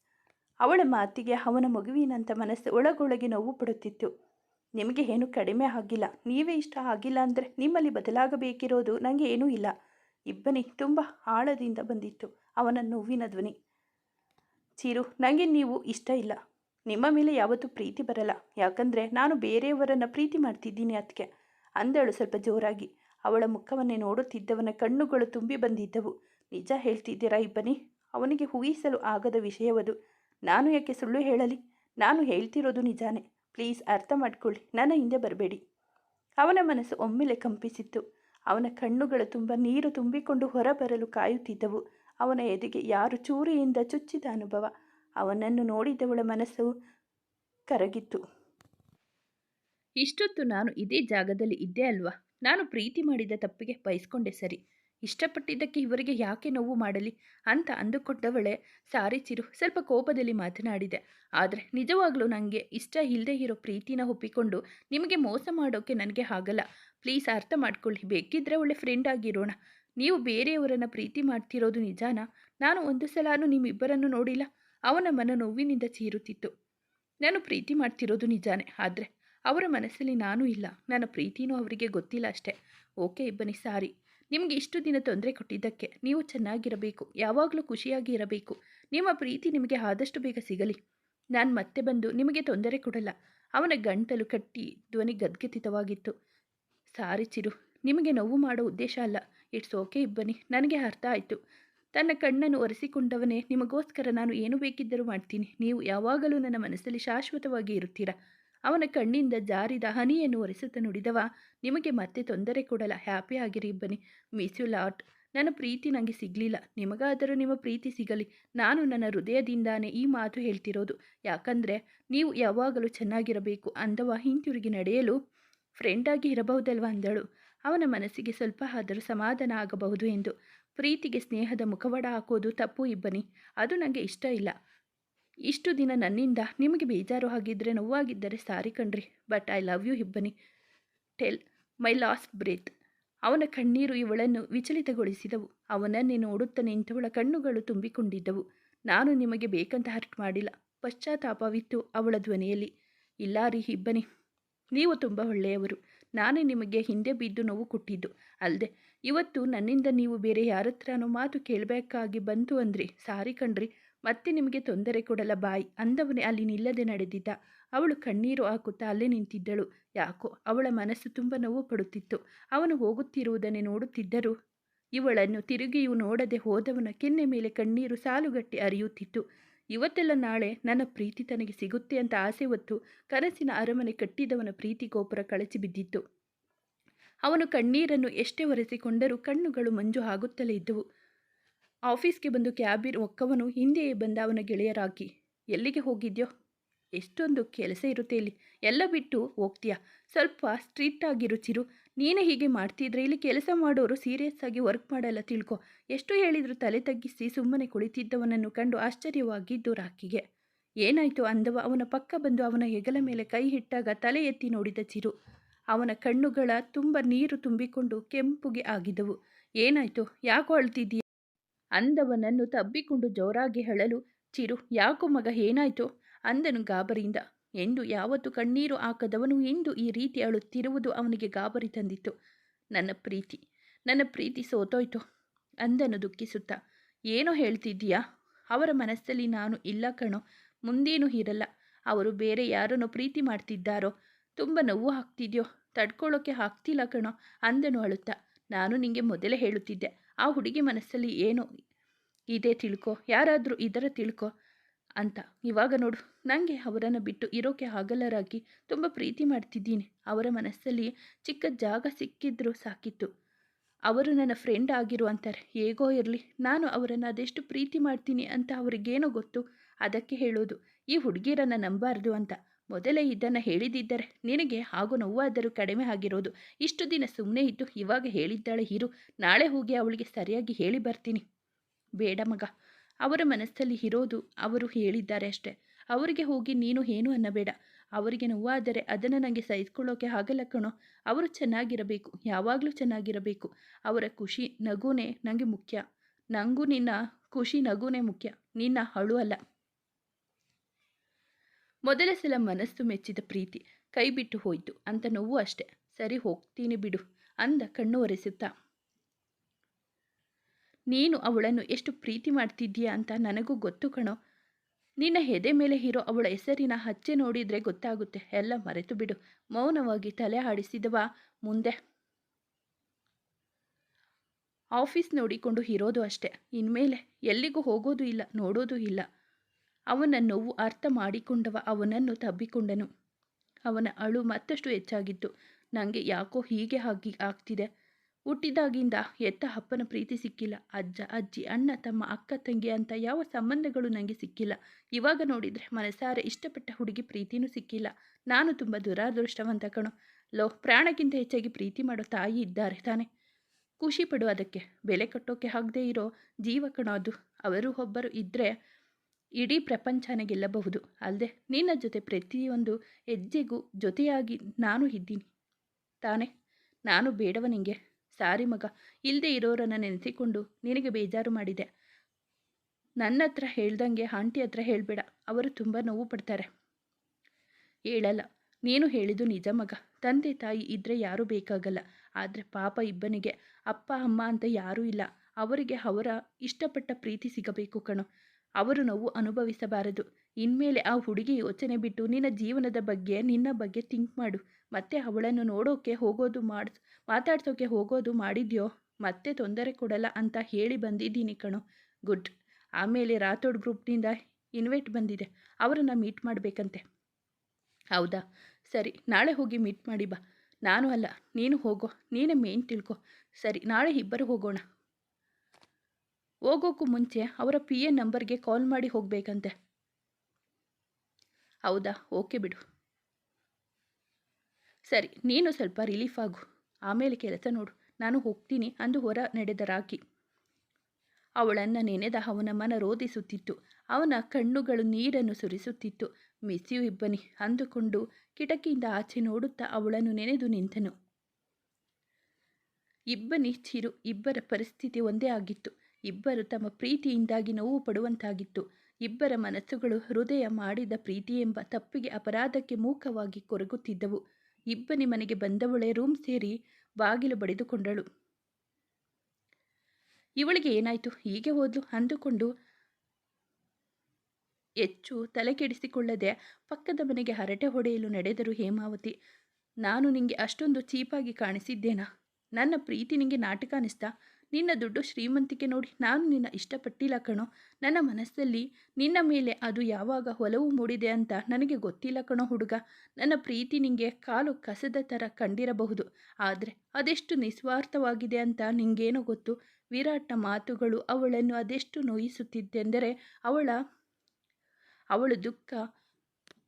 ಅವಳ ಮಾತಿಗೆ ಅವನ ಮಗುವಿನಂಥ ಮನಸ್ಸು ಒಳಗೊಳಗೆ ನೋವು ಪಡುತ್ತಿತ್ತು. ನಿಮಗೆ ಏನು ಕಡಿಮೆ ಆಗಿಲ್ಲ. ನೀವೇ ಇಷ್ಟ ಆಗಿಲ್ಲ ಅಂದರೆ ನಿಮ್ಮಲ್ಲಿ ಬದಲಾಗಬೇಕಿರೋದು ನನಗೆ ಏನೂ ಇಲ್ಲ. ಇಬ್ಬನಿ ತುಂಬ ಆಳದಿಂದ ಬಂದಿತ್ತು ಅವನ ನೋವಿನ ಧ್ವನಿ. ಚೀರು ನನಗೆ ನೀವು ಇಷ್ಟ ಇಲ್ಲ. ನಿಮ್ಮ ಮೇಲೆ ಯಾವತ್ತೂ ಪ್ರೀತಿ ಬರಲ್ಲ. ಯಾಕಂದರೆ ನಾನು ಬೇರೆಯವರನ್ನು ಪ್ರೀತಿ ಮಾಡ್ತಿದ್ದೀನಿ ಅದಕ್ಕೆ ಅಂದಳು ಸ್ವಲ್ಪ ಜೋರಾಗಿ. ಅವಳ ಮುಖವನ್ನೇ ನೋಡುತ್ತಿದ್ದವನ ಕಣ್ಣುಗಳು ತುಂಬಿ ಬಂದಿದ್ದವು. ನಿಜ ಹೇಳ್ತಿದ್ದೀರಾ ಇಬ್ಬನಿ? ಅವನಿಗೆ ಊಹಿಸಲು ಆಗದ ವಿಷಯವದು. ನಾನು ಯಾಕೆ ಸುಳ್ಳು ಹೇಳಲಿ? ನಾನು ಹೇಳ್ತಿರೋದು ನಿಜಾನೇ. ಪ್ಲೀಸ್ ಅರ್ಥ ಮಾಡ್ಕೊಳ್ಳಿ. ನನ್ನ ಹಿಂದೆ ಬರಬೇಡಿ. ಅವನ ಮನಸ್ಸು ಒಮ್ಮೆಲೆ ಕಂಪಿಸಿತ್ತು. ಅವನ ಕಣ್ಣುಗಳು ತುಂಬ ನೀರು ತುಂಬಿಕೊಂಡು ಹೊರಬರಲು ಕಾಯುತ್ತಿದ್ದವು. ಅವನ ಎದೆಗೆ ಯಾರು ಚೂರಿಯಿಂದ ಚುಚ್ಚಿದ ಅನುಭವ. ಅವನನ್ನು ನೋಡಿದವಳ ಮನಸ್ಸು ಕರಗಿತ್ತು. ಇಷ್ಟೊತ್ತು ನಾನು ಇದೇ ಜಾಗದಲ್ಲಿ ಇದ್ದೆ ಅಲ್ವಾ? ನಾನು ಪ್ರೀತಿ ಮಾಡಿದ ತಪ್ಪಿಗೆ ಬಯಸ್ಕೊಂಡೆ ಸರಿ. ಇಷ್ಟಪಟ್ಟಿದ್ದಕ್ಕೆ ಇವರಿಗೆ ಯಾಕೆ ನೋವು ಮಾಡಲಿ ಅಂತ ಅಂದುಕೊಂಡವಳೆ ಸಾರಿ ಚಿರು ಸ್ವಲ್ಪ ಕೋಪದಲ್ಲಿ ಮಾತನಾಡಿದೆ. ಆದರೆ ನಿಜವಾಗ್ಲೂ ನನಗೆ ಇಷ್ಟ ಇಲ್ಲದೆ ಇರೋ ಪ್ರೀತಿನ ಒಪ್ಪಿಕೊಂಡು ನಿಮಗೆ ಮೋಸ ಮಾಡೋಕ್ಕೆ ನನಗೆ ಆಗಲ್ಲ. ಪ್ಲೀಸ್ ಅರ್ಥ ಮಾಡ್ಕೊಳ್ಳಿ. ಬೇಕಿದ್ರೆ ಒಳ್ಳೆ ಫ್ರೆಂಡ್ ಆಗಿರೋಣ. ನೀವು ಬೇರೆಯವರನ್ನು ಪ್ರೀತಿ ಮಾಡ್ತಿರೋದು ನಿಜಾನಾ? ನಾನು ಒಂದು ಸಲಾನು ನಿಮ್ಮಿಬ್ಬರನ್ನು ನೋಡಿಲ್ಲ. ಅವನ ಮನ ನೋವಿನಿಂದ ಚೀರುತ್ತಿತ್ತು. ನಾನು ಪ್ರೀತಿ ಮಾಡ್ತಿರೋದು ನಿಜಾನೇ. ಆದರೆ ಅವರ ಮನಸ್ಸಲ್ಲಿ ನಾನೂ ಇಲ್ಲ. ನನ್ನ ಪ್ರೀತಿನೂ ಅವರಿಗೆ ಗೊತ್ತಿಲ್ಲ ಅಷ್ಟೇ. ಓಕೆ, ಇಬ್ಬನಿ. ಸಾರಿ. ನಿಮಗೆ ಇಷ್ಟು ದಿನ ತೊಂದರೆ ಕೊಟ್ಟಿದ್ದಕ್ಕೆ ನೀವು ಚೆನ್ನಾಗಿರಬೇಕು, ಯಾವಾಗಲೂ ಖುಷಿಯಾಗಿ ಇರಬೇಕು. ನಿಮ್ಮ ಪ್ರೀತಿ ನಿಮಗೆ ಆದಷ್ಟು ಬೇಗ ಸಿಗಲಿ. ನಾನು ಮತ್ತೆ ಬಂದು ನಿಮಗೆ ತೊಂದರೆ ಕೊಡಲ್ಲ. ಅವನ ಗಂಟಲು ಕಟ್ಟಿ ಧ್ವನಿ ಗದ್ಗತಿತವಾಗಿತ್ತು. ಸಾರಿ ಚಿರು, ನಿಮಗೆ ನೋವು ಮಾಡೋ ಉದ್ದೇಶ ಅಲ್ಲ. ಇಟ್ಸ್ ಓಕೆ ಇಬ್ಬನಿ ನನಗೆ ಅರ್ಥ ಆಯಿತು. ತನ್ನ ಕಣ್ಣನ್ನು ಒರೆಸಿಕೊಂಡವನೇ ನಿಮಗೋಸ್ಕರ ನಾನು ಏನು ಬೇಕಿದ್ದರೂ ಮಾಡ್ತೀನಿ. ನೀವು ಯಾವಾಗಲೂ ನನ್ನ ಮನಸ್ಸಲ್ಲಿ ಶಾಶ್ವತವಾಗಿ ಇರುತ್ತೀರಾ? ಅವನ ಕಣ್ಣಿಂದ ಜಾರಿದ ಹನಿಯನ್ನು ಒರೆಸುತ್ತ ನುಡಿದವ, ನಿಮಗೆ ಮತ್ತೆ ತೊಂದರೆ ಕೊಡಲ್ಲ ಹ್ಯಾಪಿ ಆಗಿರಿ ಬನ್ನಿ ಮಿಸ್ ಯು ಲಾಟ್ ನನ್ನ ಪ್ರೀತಿ ನನಗೆ ಸಿಗಲಿಲ್ಲ. ನಿಮಗಾದರೂ ನಿಮ್ಮ ಪ್ರೀತಿ ಸಿಗಲಿ. ನಾನು ನನ್ನ ಹೃದಯದಿಂದಾನೇ ಈ ಮಾತು ಹೇಳ್ತಿರೋದು. ಯಾಕಂದರೆ, ನೀವು ಯಾವಾಗಲೂ ಚೆನ್ನಾಗಿರಬೇಕು ಅಂದವ ಹಿಂತಿರುಗಿ ನಡೆಯಲು ಫ್ರೆಂಡಾಗಿ ಇರಬಹುದಲ್ವ ಅಂದಳು. ಅವನ ಮನಸ್ಸಿಗೆ ಸ್ವಲ್ಪ ಆದರೂ ಸಮಾಧಾನ ಆಗಬಹುದು ಎಂದು. ಪ್ರೀತಿಗೆ ಸ್ನೇಹದ ಮುಖವಾಡ ಹಾಕೋದು ತಪ್ಪು ಇಬ್ಬನಿ. ಅದು ನನಗೆ ಇಷ್ಟ ಇಲ್ಲ. ಇಷ್ಟು ದಿನ ನನ್ನಿಂದ ನಿಮಗೆ ಬೇಜಾರು ಆಗಿದ್ದರೆ ನೋವಾಗಿದ್ದರೆ ಸಾರಿ ಕಣ್ರಿ ಬಟ್ ಐ ಲವ್ ಯು ಇಬ್ಬನಿ ಟೆಲ್ ಮೈ ಲಾಸ್ಟ್ ಬ್ರೇತ್ ಅವನ ಕಣ್ಣೀರು ಇವಳನ್ನು ವಿಚಲಿತಗೊಳಿಸಿದವು. ಅವನನ್ನೇ ನೋಡುತ್ತ ನಿಂತವಳ ಕಣ್ಣುಗಳು ತುಂಬಿಕೊಂಡಿದ್ದವು. ನಾನು ನಿಮಗೆ ಬೇಕಂತ ಹರ್ಟ್ ಮಾಡಿಲ್ಲ. ಪಶ್ಚಾತ್ತಾಪವಿತ್ತು ಅವಳ ಧ್ವನಿಯಲ್ಲಿ. ಇಲ್ಲ ರೀ ಇಬ್ಬನಿ ನೀವು ತುಂಬ ಒಳ್ಳೆಯವರು. ನಾನೇ ನಿಮಗೆ ಹಿಂದೆ ಬಿದ್ದು ನೋವು ಕೊಟ್ಟಿದ್ದು. ಅಲ್ಲದೆ ಇವತ್ತು ನನ್ನಿಂದ ನೀವು ಬೇರೆ ಯಾರ ಮಾತು ಕೇಳಬೇಕಾಗಿ ಬಂತು ಅಂದ್ರಿ ಸಾರಿ ಕಣ್ರಿ. ಮತ್ತೆ ನಿಮಗೆ ತೊಂದರೆ ಕೊಡಲ್ಲ ಬಾಯಿ ಅಂದವನೇ ಅಲ್ಲಿ ನಿಲ್ಲದೆ ನಡೆದಿದ್ದ. ಅವಳು ಕಣ್ಣೀರು ಹಾಕುತ್ತಾ ಅಲ್ಲೇ ನಿಂತಿದ್ದಳು. ಯಾಕೋ ಅವಳ ಮನಸ್ಸು ತುಂಬ ನೋವು ಪಡುತ್ತಿತ್ತು ಅವನು ಹೋಗುತ್ತಿರುವುದನ್ನೇ ನೋಡುತ್ತಿದ್ದರು ಇವಳನ್ನು ತಿರುಗಿಯೂ ನೋಡದೆ ಹೋದವನ ಕೆನ್ನೆ ಮೇಲೆ ಕಣ್ಣೀರು ಸಾಲುಗಟ್ಟಿ ಅರಿಯುತ್ತಿತ್ತು. ಇವತ್ತೆಲ್ಲ ನಾಳೆ ನನ್ನ ಪ್ರೀತಿ ತನಗೆ ಸಿಗುತ್ತೆ ಅಂತ ಆಸೆ ಹೊತ್ತು ಕನಸಿನ ಅರಮನೆ ಕಟ್ಟಿದವನ ಪ್ರೀತಿ ಗೋಪುರ ಕಳಚಿ ಬಿದ್ದಿತ್ತು ಅವನು ಕಣ್ಣೀರನ್ನು ಎಷ್ಟೇ ಒರೆಸಿಕೊಂಡರೂ ಕಣ್ಣುಗಳು ಮಂಜು ಆಗುತ್ತಲೇ ಇದ್ದವು. ಆಫೀಸ್ಗೆ ಬಂದು ಕ್ಯಾಬಿನ್ ಒಕ್ಕವನು ಹಿಂದೆಯೇ ಬಂದ ಅವನ ಗೆಳೆಯರಾಗಿ ಎಲ್ಲಿಗೆ ಹೋಗಿದ್ಯೋ? ಎಷ್ಟೊಂದು ಕೆಲಸ ಇರುತ್ತೆ ಇಲ್ಲಿ. ಎಲ್ಲ ಬಿಟ್ಟು ಹೋಗ್ತೀಯಾ? ಸ್ವಲ್ಪ ಸ್ಟ್ರಿಕ್ಟ್ ಆಗಿರು ಚಿರು. ನೀನೇ ಹೀಗೆ ಮಾಡ್ತಿದ್ರೆ ಇಲ್ಲಿ ಕೆಲಸ ಮಾಡೋರು ಸೀರಿಯಸ್ ಆಗಿ ವರ್ಕ್ ಮಾಡಲ್ಲ ತಿಳ್ಕೊ. ಎಷ್ಟು ಹೇಳಿದ್ರು ತಲೆ ತಗ್ಗಿಸಿ ಸುಮ್ಮನೆ ಕುಳಿತಿದ್ದವನನ್ನು ಕಂಡು ಆಶ್ಚರ್ಯವಾಗಿದ್ದು ರಾಕಿಗೆ ಏನಾಯಿತು ಅಂದವ? ಅವನ ಪಕ್ಕ ಬಂದು ಅವನ ಹೆಗಲ ಮೇಲೆ ಕೈ ಇಟ್ಟಾಗ ತಲೆ ಎತ್ತಿ ನೋಡಿದ ಚಿರು. ಅವನ ಕಣ್ಣುಗಳ ತುಂಬ ನೀರು ತುಂಬಿಕೊಂಡು ಕೆಂಪುಗೆ ಆಗಿದವು. ಏನಾಯಿತು? ಯಾಕೋ ಅಳ್ತಿದ್ದೀಯ? ಅಂದವನನ್ನು ತಬ್ಬಿಕೊಂಡು ಜೋರಾಗಿ ಹೇಳಲು ಚಿರು, ಯಾಕೋ ಮಗ, ಏನಾಯ್ತು? ಅಂದನು ಗಾಬರಿಯಿಂದ. ಎಂದು ಯಾವತ್ತು ಕಣ್ಣೀರು ಹಾಕದವನು ಎಂದು ಈ ರೀತಿ ಅಳುತ್ತಿರುವುದು ಅವನಿಗೆ ಗಾಬರಿ ತಂದಿತ್ತು. ನನ್ನ ಪ್ರೀತಿ ನನ್ನ ಪ್ರೀತಿ ಸೋತೋಯ್ತು. ಅಂದನು ದುಃಖಿಸುತ್ತಾ. ಏನೋ ಹೇಳ್ತಿದ್ದೀಯಾ? ಅವರ ಮನಸ್ಸಲ್ಲಿ ನಾನು ಇಲ್ಲ ಕಣೋ. ಮುಂದೇನೂ ಇರಲ್ಲ. ಅವರು ಬೇರೆ ಯಾರನ್ನು ಪ್ರೀತಿ ಮಾಡ್ತಿದ್ದಾರೋ? ತುಂಬ ನೋವು ಹಾಕ್ತಿದ್ಯೋ ತಡ್ಕೊಳ್ಳೋಕೆ ಆಗ್ತಿಲ್ಲ ಕಣೋ, ಅಂದನು ಅಳುತ್ತಾ. ನಾನು ನಿಂಗೆ ಮೊದಲೇ ಹೇಳುತ್ತಿದ್ದೆ, ಆ ಹುಡುಗಿ ಮನಸ್ಸಲ್ಲಿ ಏನು ಇದೆ ತಿಳ್ಕೊ, ಯಾರಾದರೂ ಇದರ ತಿಳ್ಕೊ ಅಂತ. ಇವಾಗ ನೋಡು ನನಗೆ ಅವರನ್ನು ಬಿಟ್ಟು ಇರೋಕೆ ಆಗಲರಾಗಿ ತುಂಬ ಪ್ರೀತಿ ಮಾಡ್ತಿದ್ದೀನಿ. ಅವರ ಮನಸ್ಸಲ್ಲಿ ಚಿಕ್ಕ ಜಾಗ ಸಿಕ್ಕಿದ್ರೂ ಸಾಕಿತ್ತು. ಅವರು ನನ್ನ ಫ್ರೆಂಡ್ ಆಗಿರು ಅಂತಾರೆ. ಹೇಗೋ ಇರಲಿ, ನಾನು ಅವರನ್ನು ಅದೆಷ್ಟು ಪ್ರೀತಿ ಮಾಡ್ತೀನಿ ಅಂತ ಅವರಿಗೇನೋ ಗೊತ್ತು. ಅದಕ್ಕೆ ಹೇಳೋದು, ಈ ಹುಡುಗಿರನ್ನು ನಂಬಾರ್ದು ಅಂತ. ಮೊದಲೇ ಇದನ್ನು ಹೇಳಿದಿದ್ದರೆ ನಿನಗೆ ಹಾಗೂ ನೋವಾದರೂ ಕಡಿಮೆ ಆಗಿರೋದು. ಇಷ್ಟು ದಿನ ಸುಮ್ಮನೆ ಇದ್ದು ಇವಾಗ ಹೇಳಿದ್ದಾಳೆ ಹೀರು. ನಾಳೆ ಹೋಗಿ ಅವಳಿಗೆ ಸರಿಯಾಗಿ ಹೇಳಿ ಬರ್ತೀನಿ. ಬೇಡ ಮಗ. ಅವರ ಮನಸ್ಸಲ್ಲಿ ಇರೋದು ಅವರು ಹೇಳಿದ್ದಾರೆ ಅಷ್ಟೇ. ಅವರಿಗೆ ಹೋಗಿ ನೀನು ಏನು ಅನ್ನಬೇಡ. ಅವರಿಗೆ ನೋವಾದರೆ ಅದನ್ನು ನನಗೆ ಸಹಿಸ್ಕೊಳ್ಳೋಕೆ ಆಗಲ್ಲ ಕಣೋ. ಅವರು ಚೆನ್ನಾಗಿರಬೇಕು. ಯಾವಾಗಲೂ ಚೆನ್ನಾಗಿರಬೇಕು. ಅವರ ಖುಷಿ ನಗುನೇ ನನಗೆ ಮುಖ್ಯ. ನನಗೂ ನಿನ್ನ ಖುಷಿ ನಗುನೇ ಮುಖ್ಯ. ನಿನ್ನ ಅಳು ಅಲ್ಲ. ಮೊದಲ ಸಲ ಮನಸ್ಸು ಮೆಚ್ಚಿದ ಪ್ರೀತಿ ಕೈ ಬಿಟ್ಟು ಹೋಯಿತು. ಅಂತ ನೋವು ಅಷ್ಟೆ. ಸರಿ ಹೋಗ್ತೀನಿ ಬಿಡು ಅಂದ ಕಣ್ಣು ಒರೆಸುತ್ತಾ. ನೀನು ಅವಳನ್ನು ಎಷ್ಟು ಪ್ರೀತಿ ಮಾಡ್ತಿದ್ದೀಯಾ ಅಂತ ನನಗೂ ಗೊತ್ತು ಕಣೋ. ನಿನ್ನ ಹೆದೆ ಮೇಲೆ ಇರೋ ಅವಳ ಹೆಸರಿನ ಹಚ್ಚೆ ನೋಡಿದರೆ ಗೊತ್ತಾಗುತ್ತೆ. ಎಲ್ಲ ಮರೆತು ಬಿಡು. ಮೌನವಾಗಿ ತಲೆ ಆಡಿಸಿದವ ಮುಂದೆ. ಆಫೀಸ್ ನೋಡಿಕೊಂಡು ಇರೋದು ಅಷ್ಟೆ. ಇನ್ಮೇಲೆ ಎಲ್ಲಿಗೂ ಹೋಗೋದು ಇಲ್ಲ, ನೋಡೋದು ಇಲ್ಲ. ಅವನ ನೋವು ಅರ್ಥ ಮಾಡಿಕೊಂಡವ ಅವನನ್ನು ತಬ್ಬಿಕೊಂಡನು. ಅವನ ಅಳು ಮತ್ತಷ್ಟು ಹೆಚ್ಚಾಗಿತ್ತು. ನನಗೆ ಯಾಕೋ ಹೀಗೆ ಆಗಿ ಆಗ್ತಿದೆ. ಹುಟ್ಟಿದಾಗಿಂದ ಎತ್ತ ಅಪ್ಪನ ಪ್ರೀತಿ ಸಿಕ್ಕಿಲ್ಲ. ಅಜ್ಜ, ಅಜ್ಜಿ, ಅಣ್ಣ, ತಮ್ಮ ಅಕ್ಕ, ತಂಗಿ ಅಂತ ಯಾವ ಸಂಬಂಧಗಳು ನನಗೆ ಸಿಕ್ಕಿಲ್ಲ. ಇವಾಗ ನೋಡಿದರೆ ಮನಸಾರೆ ಇಷ್ಟಪಟ್ಟ ಹುಡುಗಿ ಪ್ರೀತಿನೂ ಸಿಕ್ಕಿಲ್ಲ. ನಾನು ತುಂಬ ದುರಾದೃಷ್ಟವಂತ ಕಣೋ. ಲೋ, ಪ್ರಾಣಕ್ಕಿಂತ ಹೆಚ್ಚಾಗಿ ಪ್ರೀತಿ ಮಾಡೋ ತಾಯಿ ಇದ್ದಾರೆ ತಾನೆ. ಖುಷಿ ಪಡು ಅದಕ್ಕೆ. ಬೆಲೆ ಕಟ್ಟೋಕೆ ಆಗದೇ ಇರೋ ಜೀವ ಕಣೋ ಅದು. ಅವರು ಒಬ್ಬರು ಇದ್ದರೆ ಇಡೀ ಪ್ರಪಂಚನೇ ಗೆಲ್ಲಬಹುದು. ಅಲ್ಲದೆ ನಿನ್ನ ಜೊತೆ ಪ್ರತಿಯೊಂದು ಹೆಜ್ಜೆಗೂ ಜೊತೆಯಾಗಿ ನಾನು ಇದ್ದೀನಿ. ತಾನೆ, ನಾನು ಬೇಡವ ನಿಂಗೆ. ಸಾರಿ ಮಗ ಇಲ್ಲದೆ ಇರೋರನ್ನು ನೆನೆಸಿಕೊಂಡು ನಿನಗೆ ಬೇಜಾರು ಮಾಡಿದೆ. ನನ್ನ ಹತ್ರ ಹೇಳ್ದಂಗೆ ಆಂಟಿ ಹತ್ರ ಹೇಳಬೇಡ, ಅವರು ತುಂಬ ನೋವು ಪಡ್ತಾರೆ. ಹೇಳಲ್ಲ, ನೀನು ಹೇಳಿದ್ದು ನಿಜ ಮಗ. ತಂದೆ ತಾಯಿ ಇದ್ದರೆ ಯಾರೂ ಬೇಕಾಗಲ್ಲ. ಆದರೆ ಪಾಪ ಇಬ್ಬನಿಗೆ ಅಪ್ಪ, ಅಮ್ಮ ಅಂತ ಯಾರೂ ಇಲ್ಲ. ಅವರಿಗೆ ಅವರ ಇಷ್ಟಪಟ್ಟ ಪ್ರೀತಿ ಸಿಗಬೇಕು ಕಣೋ. ಅವರು ನೋವು ಅನುಭವಿಸಬಾರದು. ಇನ್ಮೇಲೆ ಆ ಹುಡುಗಿ ಯೋಚನೆ ಬಿಟ್ಟು, ನಿನ್ನ ಜೀವನದ ಬಗ್ಗೆ, ನಿನ್ನ ಬಗ್ಗೆ ಥಿಂಕ್ ಮಾಡು. ಮತ್ತೆ ಅವಳನ್ನು ನೋಡೋಕೆ ಹೋಗೋದು ಮಾಡ್, ಮಾತಾಡ್ಸೋಕೆ ಹೋಗೋದು ಮಾಡಿದ್ಯೋ? ಮತ್ತೆ ತೊಂದರೆ ಕೊಡಲ್ಲ ಅಂತ ಹೇಳಿ ಬಂದಿದ್ದೀನಿ ಕಣೋ. ಗುಡ್. ಆಮೇಲೆ ರಾಥೋಡ್ ಗ್ರೂಪ್ನಿಂದ ಇನ್ವೈಟ್ ಬಂದಿದೆ. ಅವರನ್ನು ಮೀಟ್ ಮಾಡಬೇಕಂತೆ. ಹೌದಾ? ಸರಿ, ನಾಳೆ ಹೋಗಿ ಮೀಟ್ ಮಾಡಿ ಬಾ. ನಾನು ಅಲ್ಲ, ನೀನು ಹೋಗೋ. ನೀನೇ ಮೇನ್ ತಿಳ್ಕೊ. ಸರಿ, ನಾಳೆ ಇಬ್ಬರು ಹೋಗೋಣ. ಹೋಗೋಕ್ಕೂ ಮುಂಚೆ ಅವರ ಪಿ ಎ ನಂಬರ್ಗೆ ಕಾಲ್ ಮಾಡಿ ಹೋಗಬೇಕಂತೆ. ಹೌದಾ? ಓಕೆ ಬಿಡು. ಸರಿ, ನೀನು ಸ್ವಲ್ಪ ರಿಲೀಫ್ ಆಗು. ಆಮೇಲೆ ಕೆಲಸ ನೋಡು. ನಾನು ಹೋಗ್ತೀನಿ ಅಂದು ಹೊರ ನಡೆದ ರಾಕಿ ಅವಳನ್ನು ನೆನೆದ ಅವನ ಮನ ರೋಧಿಸುತ್ತಿತ್ತು ಅವನ ಕಣ್ಣುಗಳು ನೀರನ್ನು ಸುರಿಸುತ್ತಿತ್ತು. ಮಿಸಿಯು ಇಬ್ಬನಿ ಅಂದುಕೊಂಡು ಕಿಟಕಿಯಿಂದ ಆಚೆ ನೋಡುತ್ತಾ ಅವಳನ್ನು ನೆನೆದು ನಿಂತನು. ಇಬ್ಬನಿ, ಚಿರು, ಇಬ್ಬರ ಪರಿಸ್ಥಿತಿ ಒಂದೇ ಆಗಿತ್ತು. ಇಬ್ಬರು ತಮ್ಮ ಪ್ರೀತಿಯಿಂದಾಗಿ ನೋವು ಪಡುವಂತಾಗಿತ್ತು ಇಬ್ಬರ ಮನಸ್ಸುಗಳು ಹೃದಯ ಮಾಡಿದ ಪ್ರೀತಿ ಎಂಬ ತಪ್ಪಿಗೆ ಅಪರಾಧಕ್ಕೆ ಮೂಕವಾಗಿ ಕೊರಗುತ್ತಿದ್ದವು. ಇಬ್ಬನಿ ಮನೆಗೆ ಬಂದವಳೆ ರೂಮ್ ಸೇರಿ ಬಾಗಿಲು ಬಡಿದುಕೊಂಡಳು. ಇವಳಿಗೆ ಏನಾಯಿತು? ಹೀಗೆ ಹೋದ್ಲು? ಅಂದುಕೊಂಡು ಹೆಚ್ಚು ತಲೆ ಕೆಡಿಸಿಕೊಳ್ಳದೆ ಪಕ್ಕದ ಮನೆಗೆ ಹರಟೆ ಹೊಡೆಯಲು ನಡೆದರು ಹೇಮಾವತಿ, ನಾನು ನಿಂಗೆ ಅಷ್ಟೊಂದು ಚೀಪಾಗಿ ಕಾಣಿಸಿದ್ದೇನಾ? ನನ್ನ ಪ್ರೀತಿ ನಿಂಗೆ ನಾಟಕ ಅನಿಸ್ತಾ? ನಿನ್ನ ದುಡ್ಡು ಶ್ರೀಮಂತಿಕೆ ನೋಡಿ ನಾನು ನಿನ್ನ ಇಷ್ಟಪಟ್ಟಿಲ್ಲ ಕಣೋ. ನನ್ನ ಮನಸ್ಸಲ್ಲಿ ನಿನ್ನ ಮೇಲೆ ಅದು ಯಾವಾಗ ಒಲವು ಮೂಡಿದೆ ಅಂತ ನನಗೆ ಗೊತ್ತಿಲ್ಲ ಕಣೋ ಹುಡುಗ. ನನ್ನ ಪ್ರೀತಿ ನಿಂಗೆ ಕಾಲು ಕಸದ ಥರ ಕಂಡಿರಬಹುದು. ಆದರೆ ಅದೆಷ್ಟು ನಿಸ್ವಾರ್ಥವಾಗಿದೆ ಅಂತ ನಿಂಗೇನೋ ಗೊತ್ತು. ವಿರಾಟ್ನ ಮಾತುಗಳು ಅವಳನ್ನು ಅದೆಷ್ಟು ನೋಯಿಸುತ್ತಿದ್ದೆಂದರೆ ಅವಳ ಅವಳ ದುಃಖ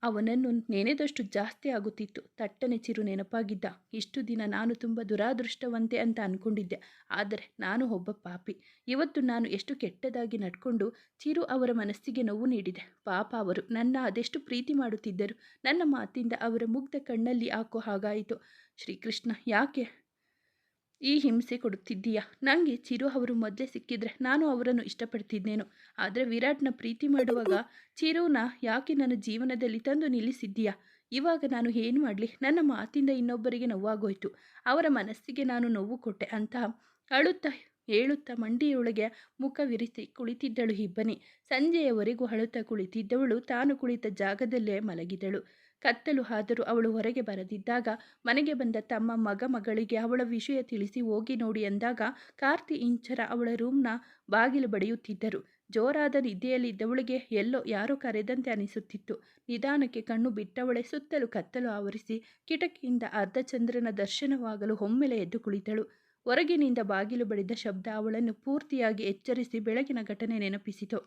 ಅವನನ್ನು ನೆನೆದಷ್ಟು ಜಾಸ್ತಿ ಆಗುತ್ತಿತ್ತು. ತಟ್ಟನೆ ಚಿರು ನೆನಪಾಗಿದ್ದ. ಇಷ್ಟು ದಿನ ನಾನು ತುಂಬ ದುರಾದೃಷ್ಟವಂತೆ ಅಂತ ಅಂದ್ಕೊಂಡಿದ್ದೆ ಆದರೆ ನಾನು ಒಬ್ಬ ಪಾಪಿ. ಇವತ್ತು ನಾನು ಎಷ್ಟು ಕೆಟ್ಟದಾಗಿ ನಡ್ಕೊಂಡು ಚಿರು ಅವರ ಮನಸ್ಸಿಗೆ ನೋವು ನೀಡಿದೆ. ಪಾಪ ಅವರು ನನ್ನ ಅದೆಷ್ಟು ಪ್ರೀತಿ ಮಾಡುತ್ತಿದ್ದರು. ನನ್ನ ಮಾತಿಂದ ಅವರ ಮುಗ್ಧ ಕಣ್ಣಲ್ಲಿ ಹಾಕೋ ಹಾಗಾಯಿತು. ಶ್ರೀಕೃಷ್ಣ, ಯಾಕೆ ಈ ಹಿಂಸೆ ಕೊಡುತ್ತಿದ್ದೀಯಾ? ನನಗೆ ಚಿರು ಅವರು ಮೊದಲೇ ಸಿಕ್ಕಿದ್ರೆ ನಾನು ಅವರನ್ನು ಇಷ್ಟಪಡ್ತಿದ್ದೇನು? ಆದರೆ ವಿರಾಟ್ನ ಪ್ರೀತಿ ಮಾಡುವಾಗ ಚಿರುನ ಯಾಕೆ ನನ್ನ ಜೀವನದಲ್ಲಿ ತಂದು ನಿಲ್ಲಿಸಿದ್ದೀಯಾ? ಇವಾಗ ನಾನು ಏನು ಮಾಡಲಿ? ನನ್ನ ಮಾತಿಂದ ಇನ್ನೊಬ್ಬರಿಗೆ ನೋವಾಗೋಯ್ತು. ಅವರ ಮನಸ್ಸಿಗೆ ನಾನು ನೋವು ಕೊಟ್ಟೆ ಅಂತ ಅಳುತ್ತಾ ಹೇಳುತ್ತಾ ಮಂಡಿಯೊಳಗೆ ಮುಖ ವಿರಿಸಿ ಕುಳಿತಿದ್ದಳು ಇಬ್ಬನಿ. ಸಂಜೆಯವರೆಗೂ ಅಳುತ್ತಾ ಕುಳಿತಿದ್ದವಳು ತಾನು ಕುಳಿತ ಜಾಗದಲ್ಲೇ ಮಲಗಿದಳು. ಕತ್ತಲು ಆದರೂ ಅವಳು ಹೊರಗೆ ಬರದಿದ್ದಾಗ ಮನೆಗೆ ಬಂದ ತಮ್ಮ ಮಗ ಮಗಳಿಗೆ ಅವಳ ವಿಷಯ ತಿಳಿಸಿ ಹೋಗಿ ನೋಡಿ ಅಂದಾಗ ಕಾರ್ತಿ ಇಂಚರ ಅವಳ ರೂಮ್ನ ಬಾಗಿಲು ಬಡಿಯುತ್ತಿದ್ದರು. ಜೋರಾದ ನಿದ್ದೆಯಲ್ಲಿದ್ದವಳಿಗೆ ಎಲ್ಲೋ ಯಾರೋ ಕರೆದಂತೆ ಅನಿಸುತ್ತಿತ್ತು. ನಿಧಾನಕ್ಕೆ ಕಣ್ಣು ಬಿಟ್ಟವಳೆ ಸುತ್ತಲೂ ಕತ್ತಲು ಆವರಿಸಿ ಕಿಟಕಿಯಿಂದ ಅರ್ಧಚಂದ್ರನ ದರ್ಶನವಾಗಲು ಒಮ್ಮೆಲೆ ಎದ್ದು ಕುಳಿತಳು. ಹೊರಗಿನಿಂದ ಬಾಗಿಲು ಬಡಿದ ಶಬ್ದ ಅವಳನ್ನು ಪೂರ್ತಿಯಾಗಿ ಎಚ್ಚರಿಸಿ ಬೆಳಗಿನ ಘಟನೆ ನೆನಪಿಸಿತು.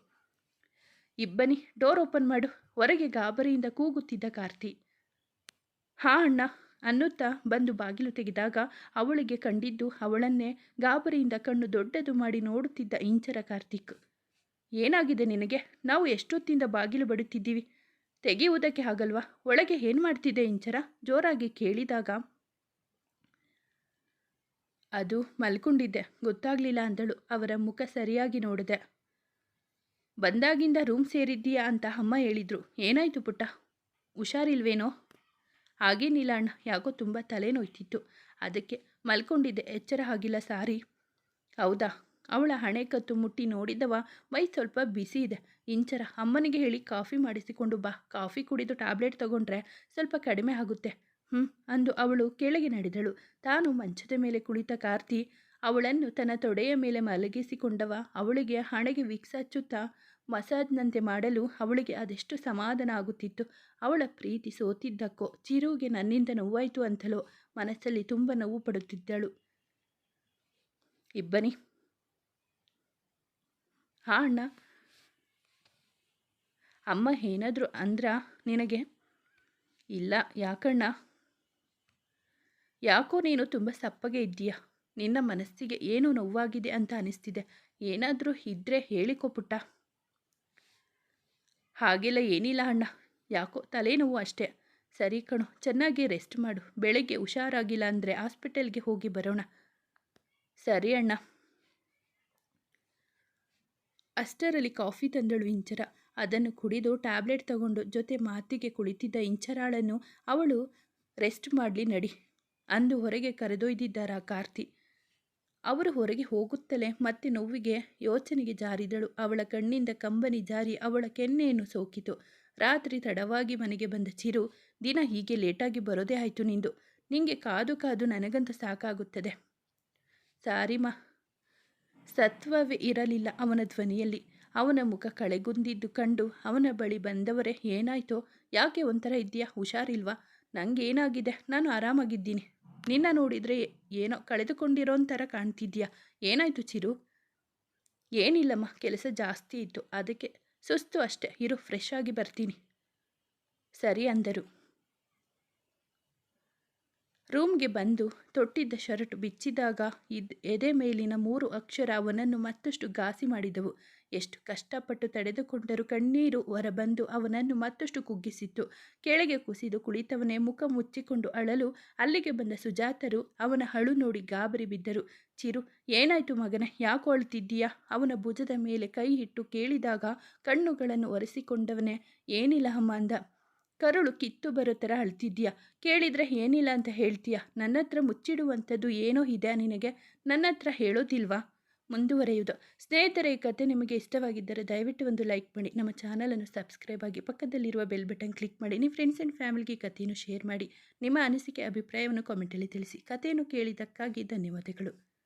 ಇಬ್ಬನಿ ಡೋರ್ ಓಪನ್ ಮಾಡು. ಹೊರಗೆ ಗಾಬರಿಯಿಂದ ಕೂಗುತ್ತಿದ್ದ ಕಾರ್ತಿ. ಹಾ ಅಣ್ಣ, ಅನ್ನುತ್ತಾ ಬಂದು ಬಾಗಿಲು ತೆಗೆದಾಗ ಅವಳಿಗೆ ಕಂಡಿದ್ದು ಅವಳನ್ನೇ ಗಾಬರಿಯಿಂದ ಕಣ್ಣು ದೊಡ್ಡದು ಮಾಡಿ ನೋಡುತ್ತಿದ್ದ ಇಂಚರ ಕಾರ್ತಿಕ್. ಏನಾಗಿದೆ ನಿನಗೆ? ನಾವು ಎಷ್ಟೊತ್ತಿಂದ ಬಾಗಿಲು ಬಡುತ್ತಿದ್ದೀವಿ ತೆಗೆಯುವುದಕ್ಕೆ ಆಗಲ್ವಾ? ಒಳಗೆ ಏನು ಮಾಡ್ತಿದ್ದೆ ಇಂಚರ? ಜೋರಾಗಿ ಕೇಳಿದಾಗ, ಅದು ಮಲ್ಕೊಂಡಿದ್ದೆ. ಗೊತ್ತಾಗಲಿಲ್ಲ ಅಂದಳು. ಅವರ ಮುಖ ಸರಿಯಾಗಿ ನೋಡಿದೆ. ಬಂದಾಗಿಂದ ರೂಮ್ ಸೇರಿದ್ದೀಯಾ ಅಂತ ಅಮ್ಮ ಹೇಳಿದ್ರು. ಏನಾಯಿತು ಪುಟ್ಟ? ಹುಷಾರಿಲ್ವೇನೋ? ಹಾಗೇನಿಲ್ಲ ಅಣ್ಣ, ಯಾಕೋ ತುಂಬ ತಲೆನೋಯ್ತಿತ್ತು. ಅದಕ್ಕೆ ಮಲ್ಕೊಂಡಿದ್ದೆ. ಎಚ್ಚರ ಆಗಿಲ್ಲ ಸಾರಿ. ಹೌದಾ? ಅವಳ ಹಣೆಕತ್ತು ಮುಟ್ಟಿ ನೋಡಿದವ, ಮೈ ಸ್ವಲ್ಪ ಬಿಸಿ ಇದೆ. ಇಂಚರ, ಅಮ್ಮನಿಗೆ ಹೇಳಿ ಕಾಫಿ ಮಾಡಿಸಿಕೊಂಡು ಬಾ. ಕಾಫಿ ಕುಡಿದು ಟ್ಯಾಬ್ಲೆಟ್ ತಗೊಂಡ್ರೆ ಸ್ವಲ್ಪ ಕಡಿಮೆ ಆಗುತ್ತೆ. ಹ್ಞೂ ಅಂದು ಅವಳು ಕೆಳಗೆ ನಡೆದಳು. ತಾನು ಮಂಚದ ಮೇಲೆ ಕುಳಿತ ಕಾರ್ತಿ ಅವಳನ್ನು ತನ್ನ ತೊಡೆಯ ಮೇಲೆ ಮಲಗಿಸಿಕೊಂಡವ. ಅವಳಿಗೆ ಹಣೆಗೆ ವಿಕ್ಸ್ ಹಚ್ಚುತ್ತಾ ಮಸಾಜ್ನಂತೆ ಮಾಡಲು ಅವಳಿಗೆ ಅದೆಷ್ಟು ಸಮಾಧಾನ ಆಗುತ್ತಿತ್ತು ಅವಳ ಪ್ರೀತಿ ಸೋತಿದ್ದಕ್ಕೋ, ಚಿರುಗೆ ನನ್ನಿಂದ ನೋವಾಯಿತು ಅಂತಲೋ ಮನಸ್ಸಲ್ಲಿ ತುಂಬ ನೋವು ಪಡುತ್ತಿದ್ದಳು. ಇಬ್ಬನಿ. ಹಾ ಅಣ್ಣ. ಅಮ್ಮ ಏನಾದರೂ ಅಂದ್ರ ನಿನಗೆ? ಇಲ್ಲ, ಯಾಕಣ್ಣ? ಯಾಕೋ ನೀನು ತುಂಬ ಸಪ್ಪಗೆ ಇದ್ದೀಯ? ನಿನ್ನ ಮನಸ್ಸಿಗೆ ಏನು ನೋವಾಗಿದೆ ಅಂತ ಅನಿಸ್ತಿದೆ. ಏನಾದರೂ ಇದ್ದರೆ ಹೇಳಿಕೊ ಪುಟ್ಟ. ಹಾಗೆಲ್ಲ ಏನಿಲ್ಲ ಅಣ್ಣ. ಯಾಕೋ ತಲೆನೋವು ಅಷ್ಟೇ. ಸರಿ ಕಣು, ಚೆನ್ನಾಗಿ ರೆಸ್ಟ್ ಮಾಡು. ಬೆಳಗ್ಗೆ ಹುಷಾರಾಗಿಲ್ಲ ಅಂದರೆ ಹಾಸ್ಪಿಟಲ್ಗೆ ಹೋಗಿ ಬರೋಣ. ಸರಿ ಅಣ್ಣ. ಅಷ್ಟರಲ್ಲಿ ಕಾಫಿ ತಂದಳು ಇಂಚರ. ಅದನ್ನು ಕುಡಿದು ಟ್ಯಾಬ್ಲೆಟ್ ತಗೊಂಡು ಜೊತೆ ಮಾತಿಗೆ ಕುಳಿತಿದ್ದ ಇಂಚರಾಳನ್ನು ಅವಳು ರೆಸ್ಟ್ ಮಾಡಲಿ ನಡಿ ಅಂದು ಹೊರಗೆ ಕರೆದೊಯ್ದಿದ್ದಾರ ಕಾರ್ತಿ. ಅವರು ಹೊರಗೆ ಹೋಗುತ್ತಲೇ ಮತ್ತೆ ನೋವಿಗೆ ಯೋಚನೆಗೆ ಜಾರಿದಳು. ಅವಳ ಕಣ್ಣಿಂದ ಕಂಬನಿ ಜಾರಿ ಅವಳ ಕೆನ್ನೆಯನ್ನು ಸೋಕಿತು. ರಾತ್ರಿ ತಡವಾಗಿ ಮನೆಗೆ ಬಂದ ಚಿರು, ದಿನ ಹೀಗೆ ಲೇಟಾಗಿ ಬರೋದೇ ಆಯಿತು ನಿಂದು. ನಿಂಗೆ ಕಾದು ಕಾದು ನನಗಂತ ಸಾಕಾಗುತ್ತದೆ. ಸಾರಿಮಾ, ಸತ್ವವೇ ಇರಲಿಲ್ಲ ಅವನ ಧ್ವನಿಯಲ್ಲಿ. ಅವನ ಮುಖ ಕಳೆಗುಂದಿದ್ದು ಕಂಡು ಅವನ ಬಳಿ ಬಂದವರೇ, ಏನಾಯ್ತೋ? ಯಾಕೆ ಒಂಥರ ಇದೆಯಾ ಹುಷಾರಿಲ್ವಾ? ನನಗೇನಾಗಿದೆ ನಾನು ಆರಾಮಾಗಿದ್ದೀನಿ. ನಿನ್ನ ನೋಡಿದರೆ ಏನೋ ಕಳೆದುಕೊಂಡಿರೋ ಥರ ಕಾಣ್ತಿದ್ಯಾ? ಏನಾಯಿತು ಚಿರು? ಏನಿಲ್ಲಮ್ಮ, ಕೆಲಸ ಜಾಸ್ತಿ ಇತ್ತು. ಅದಕ್ಕೆ ಸುಸ್ತು ಅಷ್ಟೇ. ಇರು ಫ್ರೆಶ್ ಆಗಿ ಬರ್ತೀನಿ. ಸರಿ ಅಂದರು. ರೂಮ್ಗೆ ಬಂದು ತೊಟ್ಟಿದ್ದ ಶರ್ಟ್ ಬಿಚ್ಚಿದಾಗ ಇದ್ ಎದೆ ಮೇಲಿನ ಮೂರು ಅಕ್ಷರ ಅವನನ್ನು ಮತ್ತಷ್ಟು ಘಾಸಿ ಮಾಡಿದವು. ಎಷ್ಟು ಕಷ್ಟಪಟ್ಟು ತಡೆದುಕೊಂಡರೂ ಕಣ್ಣೀರು ಹೊರಬಂದು ಅವನನ್ನು ಮತ್ತಷ್ಟು ಕುಗ್ಗಿಸಿತ್ತು. ಕೆಳಗೆ ಕುಸಿದು ಕುಳಿತವನೇ ಮುಖ ಮುಚ್ಚಿಕೊಂಡು ಅಳಲು ಅಲ್ಲಿಗೆ ಬಂದ ಸುಜಾತರು ಅವನ ಹಳು ನೋಡಿ ಗಾಬರಿ ಬಿದ್ದರು. ಚಿರು, ಏನಾಯ್ತು ಮಗನ? ಯಾಕೋ ಅಳ್ತಿದ್ದೀಯಾ? ಅವನ ಭುಜದ ಮೇಲೆ ಕೈ ಇಟ್ಟು ಕೇಳಿದಾಗ ಕಣ್ಣುಗಳನ್ನು ಒರೆಸಿಕೊಂಡವನೇ, ಏನಿಲ್ಲ ಅಮ್ಮ ಅಂದ. ಕರುಳು ಕಿತ್ತು ಬರೋ ಥರ ಅಳ್ತಿದ್ಯಾ ಕೇಳಿದರೆ ಏನಿಲ್ಲ ಅಂತ ಹೇಳ್ತೀಯ? ನನ್ನ ಹತ್ರ ಮುಚ್ಚಿಡುವಂಥದ್ದು ಏನೋ ಇದೆ ನಿನಗೆ? ನನ್ನ ಹತ್ರ ಹೇಳೋದಿಲ್ವಾ? ಮುಂದುವರೆಯುವುದು. ಸ್ನೇಹಿತರೆ, ಈ ಕತೆ ನಿಮಗೆ ಇಷ್ಟವಾಗಿದ್ದರೆ ದಯವಿಟ್ಟು ಒಂದು ಲೈಕ್ ಮಾಡಿ. ನಮ್ಮ ಚಾನಲನ್ನು ಸಬ್ಸ್ಕ್ರೈಬ್ ಆಗಿ ಪಕ್ಕದಲ್ಲಿರುವ ಬೆಲ್ ಬಟನ್ ಕ್ಲಿಕ್ ಮಾಡಿ. ನಿಮ್ಮ ಫ್ರೆಂಡ್ಸ್ ಆ್ಯಂಡ್ ಫ್ಯಾಮಿಲಿಗೆ ಕಥೆಯನ್ನು ಶೇರ್ ಮಾಡಿ. ನಿಮ್ಮ ಅನಿಸಿಕೆ, ಅಭಿಪ್ರಾಯವನ್ನು ಕಾಮೆಂಟಲ್ಲಿ ತಿಳಿಸಿ. ಕಥೆಯನ್ನು ಕೇಳಿದ್ದಕ್ಕಾಗಿ ಧನ್ಯವಾದಗಳು.